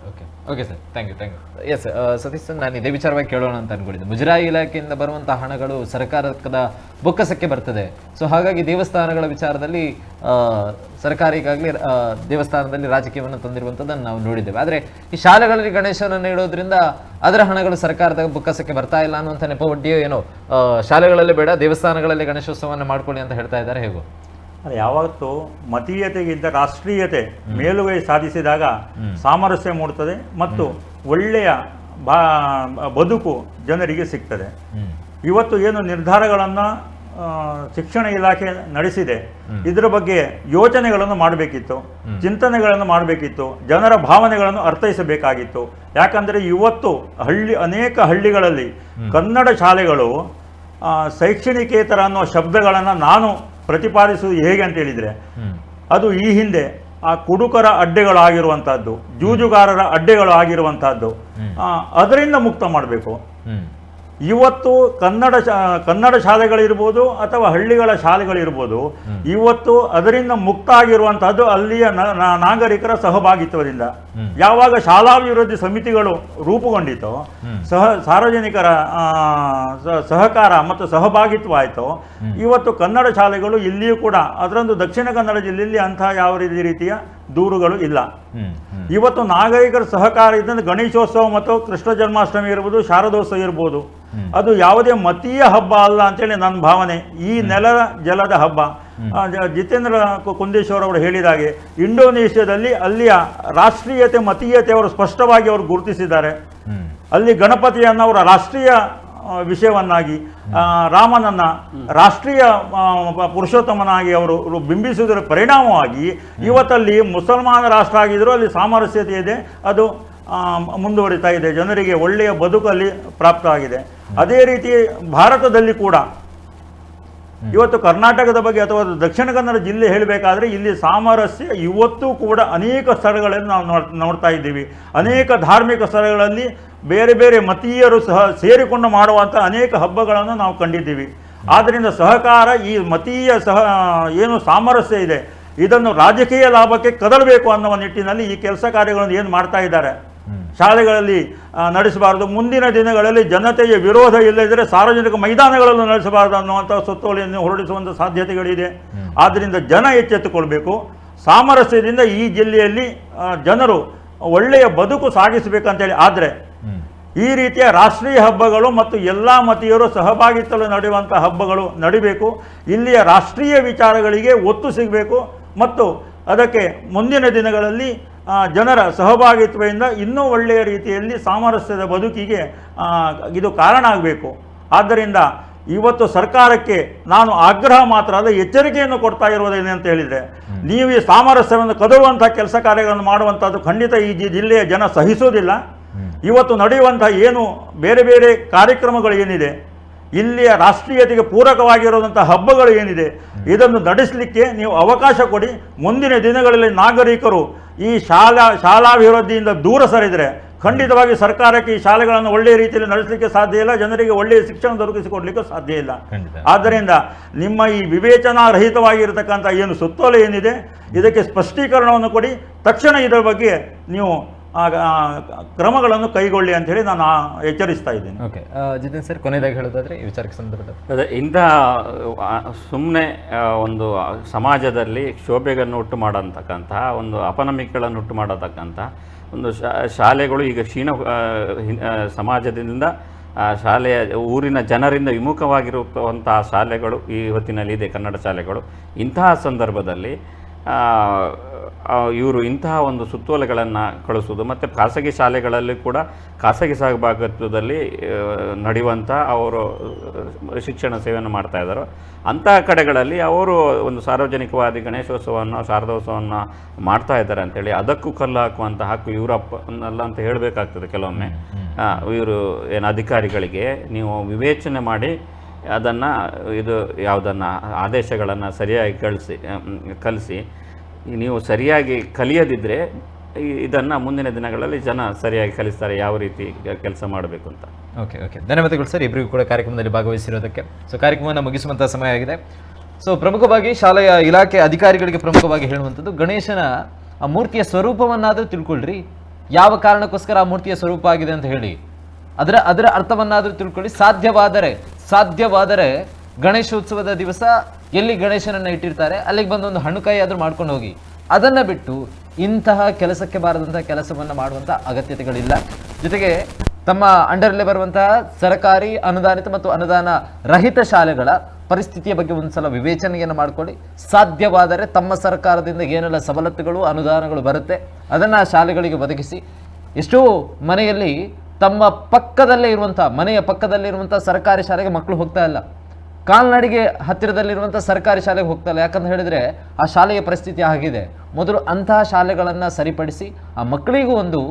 okay sir thank you thank you yes Satish sir ನಾನು ಇದೇ ವಿಚಾರವಾಗಿ ಕೇಳೋಣ ಅಂತ ಅನ್ಕೊಂಡಿದ್ದೆ. ಮುಜರಾಯಿ ಇಲಾಖೆಯಿಂದ ಬರುವಂತಹ ಹಣಗಳು ಸರ್ಕಾರದ ಬೊಕ್ಕಸಕ್ಕೆ ಬರ್ತದೆ. ಸೊ ಹಾಗಾಗಿ ದೇವಸ್ಥಾನಗಳ ವಿಚಾರದಲ್ಲಿ ಆ, ಸರ್ಕಾರ ಈಗಾಗಲೇ ದೇವಸ್ಥಾನದಲ್ಲಿ ರಾಜಕೀಯವನ್ನು ತಂದಿರುವಂಥದ್ದನ್ನು ನಾವು ನೋಡಿದ್ದೇವೆ. ಆದರೆ ಈ ಶಾಲೆಗಳಲ್ಲಿ ಗಣೇಶನನ್ನು ಇಡೋದ್ರಿಂದ ಅದರ ಹಣಗಳು ಸರ್ಕಾರದ ಬೊಕ್ಕಸಕ್ಕೆ ಬರ್ತಾ ಇಲ್ಲ ಅನ್ನುವಂಥ ನೆಪವೊಡ್ಡಿಯೋ ಏನೋ ಆ, ಶಾಲೆಗಳಲ್ಲೇ ಬೇಡ ದೇವಸ್ಥಾನಗಳಲ್ಲಿ ಗಣೇಶೋತ್ಸವವನ್ನು ಮಾಡ್ಕೊಳ್ಳಿ ಅಂತ ಹೇಳ್ತಾ ಇದ್ದಾರೆ ಹೇಗೋ. ಯಾವತ್ತೂ ಮತೀಯತೆಗಿಂತ ರಾಷ್ಟ್ರೀಯತೆ ಮೇಲುಗೈ ಸಾಧಿಸಿದಾಗ ಸಾಮರಸ್ಯ ಮೂಡುತ್ತದೆ ಮತ್ತು ಒಳ್ಳೆಯ ಬಾ ಬದುಕು ಜನರಿಗೆ ಸಿಗ್ತದೆ. ಇವತ್ತು ಏನು ನಿರ್ಧಾರಗಳನ್ನು ಶಿಕ್ಷಣ ಇಲಾಖೆ ನಡೆಸಿದೆ. ಇದರ ಬಗ್ಗೆ ಯೋಚನೆಗಳನ್ನು ಮಾಡಬೇಕಿತ್ತು. ಚಿಂತನೆಗಳನ್ನು ಮಾಡಬೇಕಿತ್ತು. ಜನರ ಭಾವನೆಗಳನ್ನು ಅರ್ಥೈಸಬೇಕಾಗಿತ್ತು. ಯಾಕಂದರೆ ಇವತ್ತು ಹಳ್ಳಿ ಅನೇಕ ಹಳ್ಳಿಗಳಲ್ಲಿ ಕನ್ನಡ ಶಾಲೆಗಳು ಶೈಕ್ಷಣಿಕೇತರ ಅನ್ನೋ ಶಬ್ದಗಳನ್ನು ನಾನು ಪ್ರತಿಪಾದಿಸುವುದು ಹೇಗೆ ಅಂತ ಹೇಳಿದರೆ ಅದು ಈ ಹಿಂದೆ ಆ ಕುಡುಕರ ಅಡ್ಡೆಗಳಾಗಿರುವಂಥದ್ದು ಜೂಜುಗಾರರ ಅಡ್ಡೆಗಳು ಆಗಿರುವಂತಹದ್ದು ಅದರಿಂದ ಮುಕ್ತ ಮಾಡಬೇಕು. ಇವತ್ತು ಕನ್ನಡ ಕನ್ನಡ ಶಾಲೆಗಳಿರ್ಬೋದು ಅಥವಾ ಹಳ್ಳಿಗಳ ಶಾಲೆಗಳಿರ್ಬೋದು ಇವತ್ತು ಅದರಿಂದ ಮುಕ್ತ ಆಗಿರುವಂತಹದ್ದು ಅಲ್ಲಿಯ ನಾಗರಿಕರ ಸಹಭಾಗಿತ್ವದಿಂದ. ಯಾವಾಗ ಶಾಲಾಭಿವೃದ್ಧಿ ಸಮಿತಿಗಳು ರೂಪುಗೊಂಡಿತೋ ಸಹ ಸಾರ್ವಜನಿಕರ ಸಹಕಾರ ಮತ್ತು ಸಹಭಾಗಿತ್ವ ಆಯಿತು ಇವತ್ತು ಕನ್ನಡ ಶಾಲೆಗಳು ಇಲ್ಲಿಯೂ ಕೂಡ ಅದರಂದು ದಕ್ಷಿಣ ಕನ್ನಡ ಜಿಲ್ಲೆಯಲ್ಲಿ ಅಂತಹ ಯಾವ ರೀತಿ ರೀತಿಯ ದೂರುಗಳು ಇಲ್ಲ. ಇವತ್ತು ನಾಗರಿಕರ ಸಹಕಾರ ಇದ್ದಂತೆ ಗಣೇಶೋತ್ಸವ ಮತ್ತು ಕೃಷ್ಣ ಜನ್ಮಾಷ್ಟಮಿ ಇರ್ಬೋದು ಶಾರದೋತ್ಸವ ಇರ್ಬೋದು ಅದು ಯಾವುದೇ ಮತೀಯ ಹಬ್ಬ ಅಲ್ಲ ಅಂತೇಳಿ ನನ್ನ ಭಾವನೆ. ಈ ನೆಲ ಜಲದ ಹಬ್ಬ. ಜಿತೇಂದ್ರ ಕುಂದೇಶ್ವರ ಅವರು ಹೇಳಿದಾಗೆ ಇಂಡೋನೇಷ್ಯಾದಲ್ಲಿ ಅಲ್ಲಿಯ ರಾಷ್ಟ್ರೀಯತೆ ಮತೀಯತೆ ಅವರು ಸ್ಪಷ್ಟವಾಗಿ ಅವರು ಗುರುತಿಸಿದ್ದಾರೆ. ಅಲ್ಲಿ ಗಣಪತಿಯನ್ನು ಅವರ ರಾಷ್ಟ್ರೀಯ ವಿಷಯವನ್ನಾಗಿ ಆ, ರಾಮನನ್ನ ರಾಷ್ಟ್ರೀಯ ಪುರುಷೋತ್ತಮನಾಗಿ ಅವರು ಬಿಂಬಿಸುವುದರ ಪರಿಣಾಮವಾಗಿ ಇವತ್ತಲ್ಲಿ ಮುಸಲ್ಮಾನ ರಾಷ್ಟ್ರ ಆಗಿದ್ರು ಅಲ್ಲಿ ಸಾಮರಸ್ಯತೆ ಇದೆ. ಅದು ಆ, ಮುಂದುವರಿತಾ ಇದೆ. ಜನರಿಗೆ ಒಳ್ಳೆಯ ಬದುಕಲ್ಲಿ ಪ್ರಾಪ್ತ ಆಗಿದೆ. ಅದೇ ರೀತಿ ಭಾರತದಲ್ಲಿ ಕೂಡ. ಇವತ್ತು ಕರ್ನಾಟಕದ ಬಗ್ಗೆ ಅಥವಾ ದಕ್ಷಿಣ ಕನ್ನಡ ಜಿಲ್ಲೆ ಹೇಳಬೇಕಾದ್ರೆ ಇಲ್ಲಿ ಸಾಮರಸ್ಯ ಇವತ್ತು ಕೂಡ ಅನೇಕ ಸ್ಥಳಗಳಲ್ಲಿ ನಾವು ನೋಡ್- ನೋಡ್ತಾ ಇದ್ದೀವಿ. ಅನೇಕ ಧಾರ್ಮಿಕ ಸ್ಥಳಗಳಲ್ಲಿ ಬೇರೆ ಬೇರೆ ಮತೀಯರು ಸಹ ಸೇರಿಕೊಂಡು ಮಾಡುವಂಥ ಅನೇಕ ಹಬ್ಬಗಳನ್ನು ನಾವು ಕಂಡಿದ್ದೀವಿ. ಆದ್ದರಿಂದ ಸಹಕಾರ ಈ ಮತೀಯ ಸಹ ಏನು ಸಾಮರಸ್ಯ ಇದೆ. ಇದನ್ನು ರಾಜಕೀಯ ಲಾಭಕ್ಕೆ ಕದಲಬೇಕು ಅನ್ನೋ ನಿಟ್ಟಿನಲ್ಲಿ ಈ ಕೆಲಸ ಕಾರ್ಯಗಳನ್ನು ಏನು ಮಾಡ್ತಾ ಇದ್ದಾರೆ. ಶಾಲೆಗಳಲ್ಲಿ ನಡೆಸಬಾರದು. ಮುಂದಿನ ದಿನಗಳಲ್ಲಿ ಜನತೆಯ ವಿರೋಧ ಇಲ್ಲದಿದ್ದರೆ ಸಾರ್ವಜನಿಕ ಮೈದಾನಗಳನ್ನು ನಡೆಸಬಾರದು ಅನ್ನುವಂಥ ಸುತ್ತೋಲೆಯನ್ನು ಹೊರಡಿಸುವಂಥ ಸಾಧ್ಯತೆಗಳಿದೆ. ಆದ್ದರಿಂದ ಜನ ಎಚ್ಚೆತ್ತುಕೊಳ್ಬೇಕು. ಸಾಮರಸ್ಯದಿಂದ ಈ ಜಿಲ್ಲೆಯಲ್ಲಿ ಜನರು ಒಳ್ಳೆಯ ಬದುಕು ಸಾಗಿಸಬೇಕಂತೇಳಿ. ಆದರೆ ಈ ರೀತಿಯ ರಾಷ್ಟ್ರೀಯ ಹಬ್ಬಗಳು ಮತ್ತು ಎಲ್ಲ ಮತೀಯರು ಸಹಭಾಗಿತ್ವಲು ನಡೆಯುವಂಥ ಹಬ್ಬಗಳು ನಡಿಬೇಕು. ಇಲ್ಲಿಯ ರಾಷ್ಟ್ರೀಯ ವಿಚಾರಗಳಿಗೆ ಒತ್ತು ಸಿಗಬೇಕು. ಮತ್ತು ಅದಕ್ಕೆ ಮುಂದಿನ ದಿನಗಳಲ್ಲಿ ಜನರ ಸಹಭಾಗಿತ್ವದಿಂದ ಇನ್ನೂ ಒಳ್ಳೆಯ ರೀತಿಯಲ್ಲಿ ಸಾಮರಸ್ಯದ ಬದುಕಿಗೆ ಇದು ಕಾರಣ ಆಗಬೇಕು. ಆದ್ದರಿಂದ ಇವತ್ತು ಸರ್ಕಾರಕ್ಕೆ ನಾನು ಆಗ್ರಹ ಮಾತ್ರ ಅಲ್ಲ ಎಚ್ಚರಿಕೆಯನ್ನು ಕೊಡ್ತಾ ಇರುವುದೇನೆ ಅಂತ ಹೇಳಿದರೆ ನೀವು ಈ ಸಾಮರಸ್ಯವನ್ನು ಕದರುವಂಥ ಕೆಲಸ ಕಾರ್ಯಗಳನ್ನು ಮಾಡುವಂಥದ್ದು ಖಂಡಿತ ಈ ಜಿ- ಜಿಲ್ಲೆಯ ಜನ ಸಹಿಸೋದಿಲ್ಲ ಇವತ್ತು ನಡೆಯುವಂಥ ಏನು ಬೇರೆ ಬೇರೆ ಕಾರ್ಯಕ್ರಮಗಳು ಏನಿದೆ ಇಲ್ಲಿಯ ರಾಷ್ಟ್ರೀಯತೆಗೆ ಪೂರಕವಾಗಿರುವಂಥ ಹಬ್ಬಗಳು ಏನಿದೆ ಇದನ್ನು ನಡೆಸಲಿಕ್ಕೆ ನೀವು ಅವಕಾಶ ಕೊಡಿ. ಮುಂದಿನ ದಿನಗಳಲ್ಲಿ ನಾಗರಿಕರು ಈ ಶಾಲಾ ಶಾಲಾಭಿವೃದ್ಧಿಯಿಂದ ದೂರ ಸರಿದರೆ ಖಂಡಿತವಾಗಿ ಸರ್ಕಾರಕ್ಕೆ ಈ ಶಾಲೆಗಳನ್ನು ಒಳ್ಳೆಯ ರೀತಿಯಲ್ಲಿ ನಡೆಸಲಿಕ್ಕೆ ಸಾಧ್ಯ ಇಲ್ಲ ಜನರಿಗೆ ಒಳ್ಳೆಯ ಶಿಕ್ಷಣ ದೊರಕಿಸಿಕೊಡ್ಲಿಕ್ಕೂ ಸಾಧ್ಯ ಇಲ್ಲ. ಆದ್ದರಿಂದ ನಿಮ್ಮ ಈ ವಿವೇಚನಾರಹಿತವಾಗಿರತಕ್ಕಂಥ ಏನು ಸುತ್ತೋಲೆ ಏನಿದೆ ಇದಕ್ಕೆ ಸ್ಪಷ್ಟೀಕರಣವನ್ನು ಕೊಡಿ ತಕ್ಷಣ ಇದರ ಬಗ್ಗೆ ನೀವು ಕ್ರಮಗಳನ್ನು ಕೈಗೊಳ್ಳಿ ಅಂತ ಹೇಳಿ ನಾನು ಎಚ್ಚರಿಸ್ತಾ ಇದ್ದೇನೆ. ಓಕೆ. ಜಿತೇನ್ ಸರ್ ಕೊನೆಯದಾಗಿ ಹೇಳೋದಾದ್ರೆ ಈ ವಿಚಾರಕ್ಕೆ ಸಂದರ್ಭದಲ್ಲಿ ಅದೇ ಇಂಥ ಸುಮ್ಮನೆ ಒಂದು ಸಮಾಜದಲ್ಲಿ ಶೋಭೆಗಳನ್ನು ಉಟ್ಟು ಮಾಡತಕ್ಕಂತಹ ಒಂದು ಅಪನಂಬಿಕೆಗಳನ್ನು ಉಟ್ಟು ಮಾಡತಕ್ಕಂಥ ಒಂದು ಶಾ ಶಾಲೆಗಳು ಈಗ ಕ್ಷೀಣ ಸಮಾಜದಿಂದ ಶಾಲೆಯ ಊರಿನ ಜನರಿಂದ ವಿಮುಖವಾಗಿರುವಂತಹ ಶಾಲೆಗಳು ಈ ಹೊತ್ತಿನಲ್ಲಿ ಇದೆ ಕನ್ನಡ ಶಾಲೆಗಳು. ಇಂತಹ ಸಂದರ್ಭದಲ್ಲಿ ಇವರು ಇಂತಹ ಒಂದು ಸುತ್ತೋಲೆಗಳನ್ನು ಕಳಿಸೋದು ಮತ್ತು ಖಾಸಗಿ ಶಾಲೆಗಳಲ್ಲಿ ಕೂಡ ಖಾಸಗಿ ಸಹಭಾಗಿತ್ವದಲ್ಲಿ ನಡೆಯುವಂಥ ಅವರು ಶಿಕ್ಷಣ ಸೇವೆಯನ್ನು ಮಾಡ್ತಾ ಇದ್ದಾರೋ. ಅಂತಹ ಕಡೆಗಳಲ್ಲಿ ಅವರು ಒಂದು ಸಾರ್ವಜನಿಕವಾದಿ ಗಣೇಶೋತ್ಸವವನ್ನು ಶಾರದೋತ್ಸವವನ್ನು ಮಾಡ್ತಾ ಇದ್ದಾರೆ ಅಂತೇಳಿ ಅದಕ್ಕೂ ಕಲ್ಲು ಹಾಕುವಂಥ ಹಾಕು ಯೂರಪ್ ಅನ್ನಲ್ಲ ಅಂತ ಹೇಳಬೇಕಾಗ್ತದೆ ಕೆಲವೊಮ್ಮೆ. ಇವರು ಏನು ಅಧಿಕಾರಿಗಳಿಗೆ ನೀವು ವಿವೇಚನೆ ಮಾಡಿ ಅದನ್ನು ಇದು ಯಾವುದನ್ನು ಆದೇಶಗಳನ್ನು ಸರಿಯಾಗಿ ಕಳಿಸಿ ಕಲಿಸಿ, ನೀವು ಸರಿಯಾಗಿ ಕಲಿಯದಿದ್ದರೆ ಇದನ್ನು ಮುಂದಿನ ದಿನಗಳಲ್ಲಿ ಜನ ಸರಿಯಾಗಿ ಕಲಿಸ್ತಾರೆ, ಯಾವ ರೀತಿ ಕೆಲಸ ಮಾಡಬೇಕು ಅಂತ. Okay okay. ಧನ್ಯವಾದಗಳು ಸರ್. ಇಬ್ಬರಿಗೂ ಕೂಡ ಕಾರ್ಯಕ್ರಮದಲ್ಲಿ ಭಾಗವಹಿಸಿರೋದಕ್ಕೆ. ಸೊ, ಕಾರ್ಯಕ್ರಮವನ್ನು ಮುಗಿಸುವಂಥ ಸಮಯ ಆಗಿದೆ. ಸೊ, ಪ್ರಮುಖವಾಗಿ ಶಾಲೆಯ ಇಲಾಖೆ ಅಧಿಕಾರಿಗಳಿಗೆ ಪ್ರಮುಖವಾಗಿ ಹೇಳುವಂಥದ್ದು, ಗಣೇಶನ ಆ ಮೂರ್ತಿಯ ಸ್ವರೂಪವನ್ನಾದರೂ ತಿಳ್ಕೊಳ್ರಿ. ಯಾವ ಕಾರಣಕ್ಕೋಸ್ಕರ ಆ ಮೂರ್ತಿಯ ಸ್ವರೂಪ ಆಗಿದೆ ಅಂತ ಹೇಳಿ. ಅದರ ಅದರ ಅರ್ಥವನ್ನಾದರೂ ತಿಳ್ಕೊಳ್ಳಿ. ಸಾಧ್ಯವಾದರೆ ಸಾಧ್ಯವಾದರೆ ಗಣೇಶೋತ್ಸವದ ದಿವಸ ಎಲ್ಲಿ ಗಣೇಶನನ್ನ ಇಟ್ಟಿರ್ತಾರೆ, ಅಲ್ಲಿಗೆ ಬಂದು ಒಂದು ಹಣ್ಣುಕಾಯಿ ಆದರೂ ಮಾಡ್ಕೊಂಡು ಹೋಗಿ. ಅದನ್ನು ಬಿಟ್ಟು ಇಂತಹ ಕೆಲಸಕ್ಕೆ ಬಾರದಂತಹ ಕೆಲಸವನ್ನು ಮಾಡುವಂಥ ಅಗತ್ಯತೆಗಳಿಲ್ಲ. ಜೊತೆಗೆ ತಮ್ಮ ಅಂಡರಲ್ಲಿ ಬರುವಂತಹ ಸರಕಾರಿ, ಅನುದಾನಿತ ಮತ್ತು ಅನುದಾನ ರಹಿತ ಶಾಲೆಗಳ ಪರಿಸ್ಥಿತಿಯ ಬಗ್ಗೆ ಒಂದ್ಸಲ ವಿವೇಚನೆಯನ್ನು ಮಾಡಿಕೊಳ್ಳಿ. ಸಾಧ್ಯವಾದರೆ ತಮ್ಮ ಸರ್ಕಾರದಿಂದ ಏನೆಲ್ಲ ಸವಲತ್ತುಗಳು, ಅನುದಾನಗಳು ಬರುತ್ತೆ, ಅದನ್ನು ಶಾಲೆಗಳಿಗೆ ಒದಗಿಸಿ. ಎಷ್ಟೋ ಮನೆಯಲ್ಲಿ ತಮ್ಮ ಪಕ್ಕದಲ್ಲೇ ಇರುವಂಥ ಮನೆಯ ಪಕ್ಕದಲ್ಲಿರುವಂಥ ಸರ್ಕಾರಿ ಶಾಲೆಗೆ ಮಕ್ಕಳು ಹೋಗ್ತಾ ಇಲ್ಲ. ಕಾಲ್ನಡಿಗೆ ಹತ್ತಿರದಲ್ಲಿರುವಂಥ ಸರ್ಕಾರಿ ಶಾಲೆಗೆ ಹೋಗ್ತಾ ಇಲ್ಲ. ಯಾಕಂತ ಹೇಳಿದರೆ ಆ ಶಾಲೆಯ ಪರಿಸ್ಥಿತಿ ಆಗಿದೆ. ಮೊದಲು ಅಂತಹ ಶಾಲೆಗಳನ್ನು ಸರಿಪಡಿಸಿ ಆ ಮಕ್ಕಳಿಗೂ ಒಂದು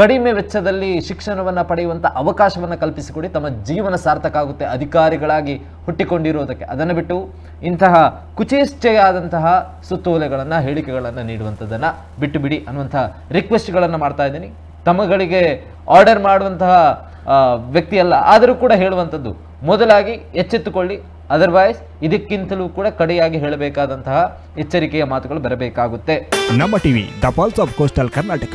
ಕಡಿಮೆ ವೆಚ್ಚದಲ್ಲಿ ಶಿಕ್ಷಣವನ್ನು ಪಡೆಯುವಂಥ ಅವಕಾಶವನ್ನು ಕಲ್ಪಿಸಿಕೊಡಿ, ತಮ್ಮ ಜೀವನ ಸಾರ್ಥಕ ಆಗುತ್ತೆ, ಅಧಿಕಾರಿಗಳಾಗಿ ಹುಟ್ಟಿಕೊಂಡಿರೋದಕ್ಕೆ. ಅದನ್ನು ಬಿಟ್ಟು ಇಂತಹ ಕುಚೇಷ್ಟೆಯಾದಂತಹ ಸುತ್ತೋಲೆಗಳನ್ನು, ಹೇಳಿಕೆಗಳನ್ನು ನೀಡುವಂಥದ್ದನ್ನು ಬಿಟ್ಟು ಬಿಡಿ ಅನ್ನುವಂಥ ರಿಕ್ವೆಸ್ಟ್ಗಳನ್ನು ಮಾಡ್ತಾ ಇದ್ದೀನಿ. ತಮ್ಮಗಳಿಗೆ ಆರ್ಡರ್ ಮಾಡುವಂತಹ ವ್ಯಕ್ತಿಯಲ್ಲ, ಆದರೂ ಕೂಡ ಹೇಳುವಂಥದ್ದು, ಮೊದಲಾಗಿ ಎಚ್ಚೆತ್ತುಕೊಳ್ಳಿ ಅದರ್ವೈಸ್ ಇದಕ್ಕಿಂತಲೂ ಕೂಡ ಕಡೆಯಾಗಿ ಹೇಳಬೇಕಾದಂತಹ ಎಚ್ಚರಿಕೆಯ ಮಾತುಗಳು ಬರಬೇಕಾಗುತ್ತೆ. ನಮ್ಮ TV, the pulse of coastal Karnataka.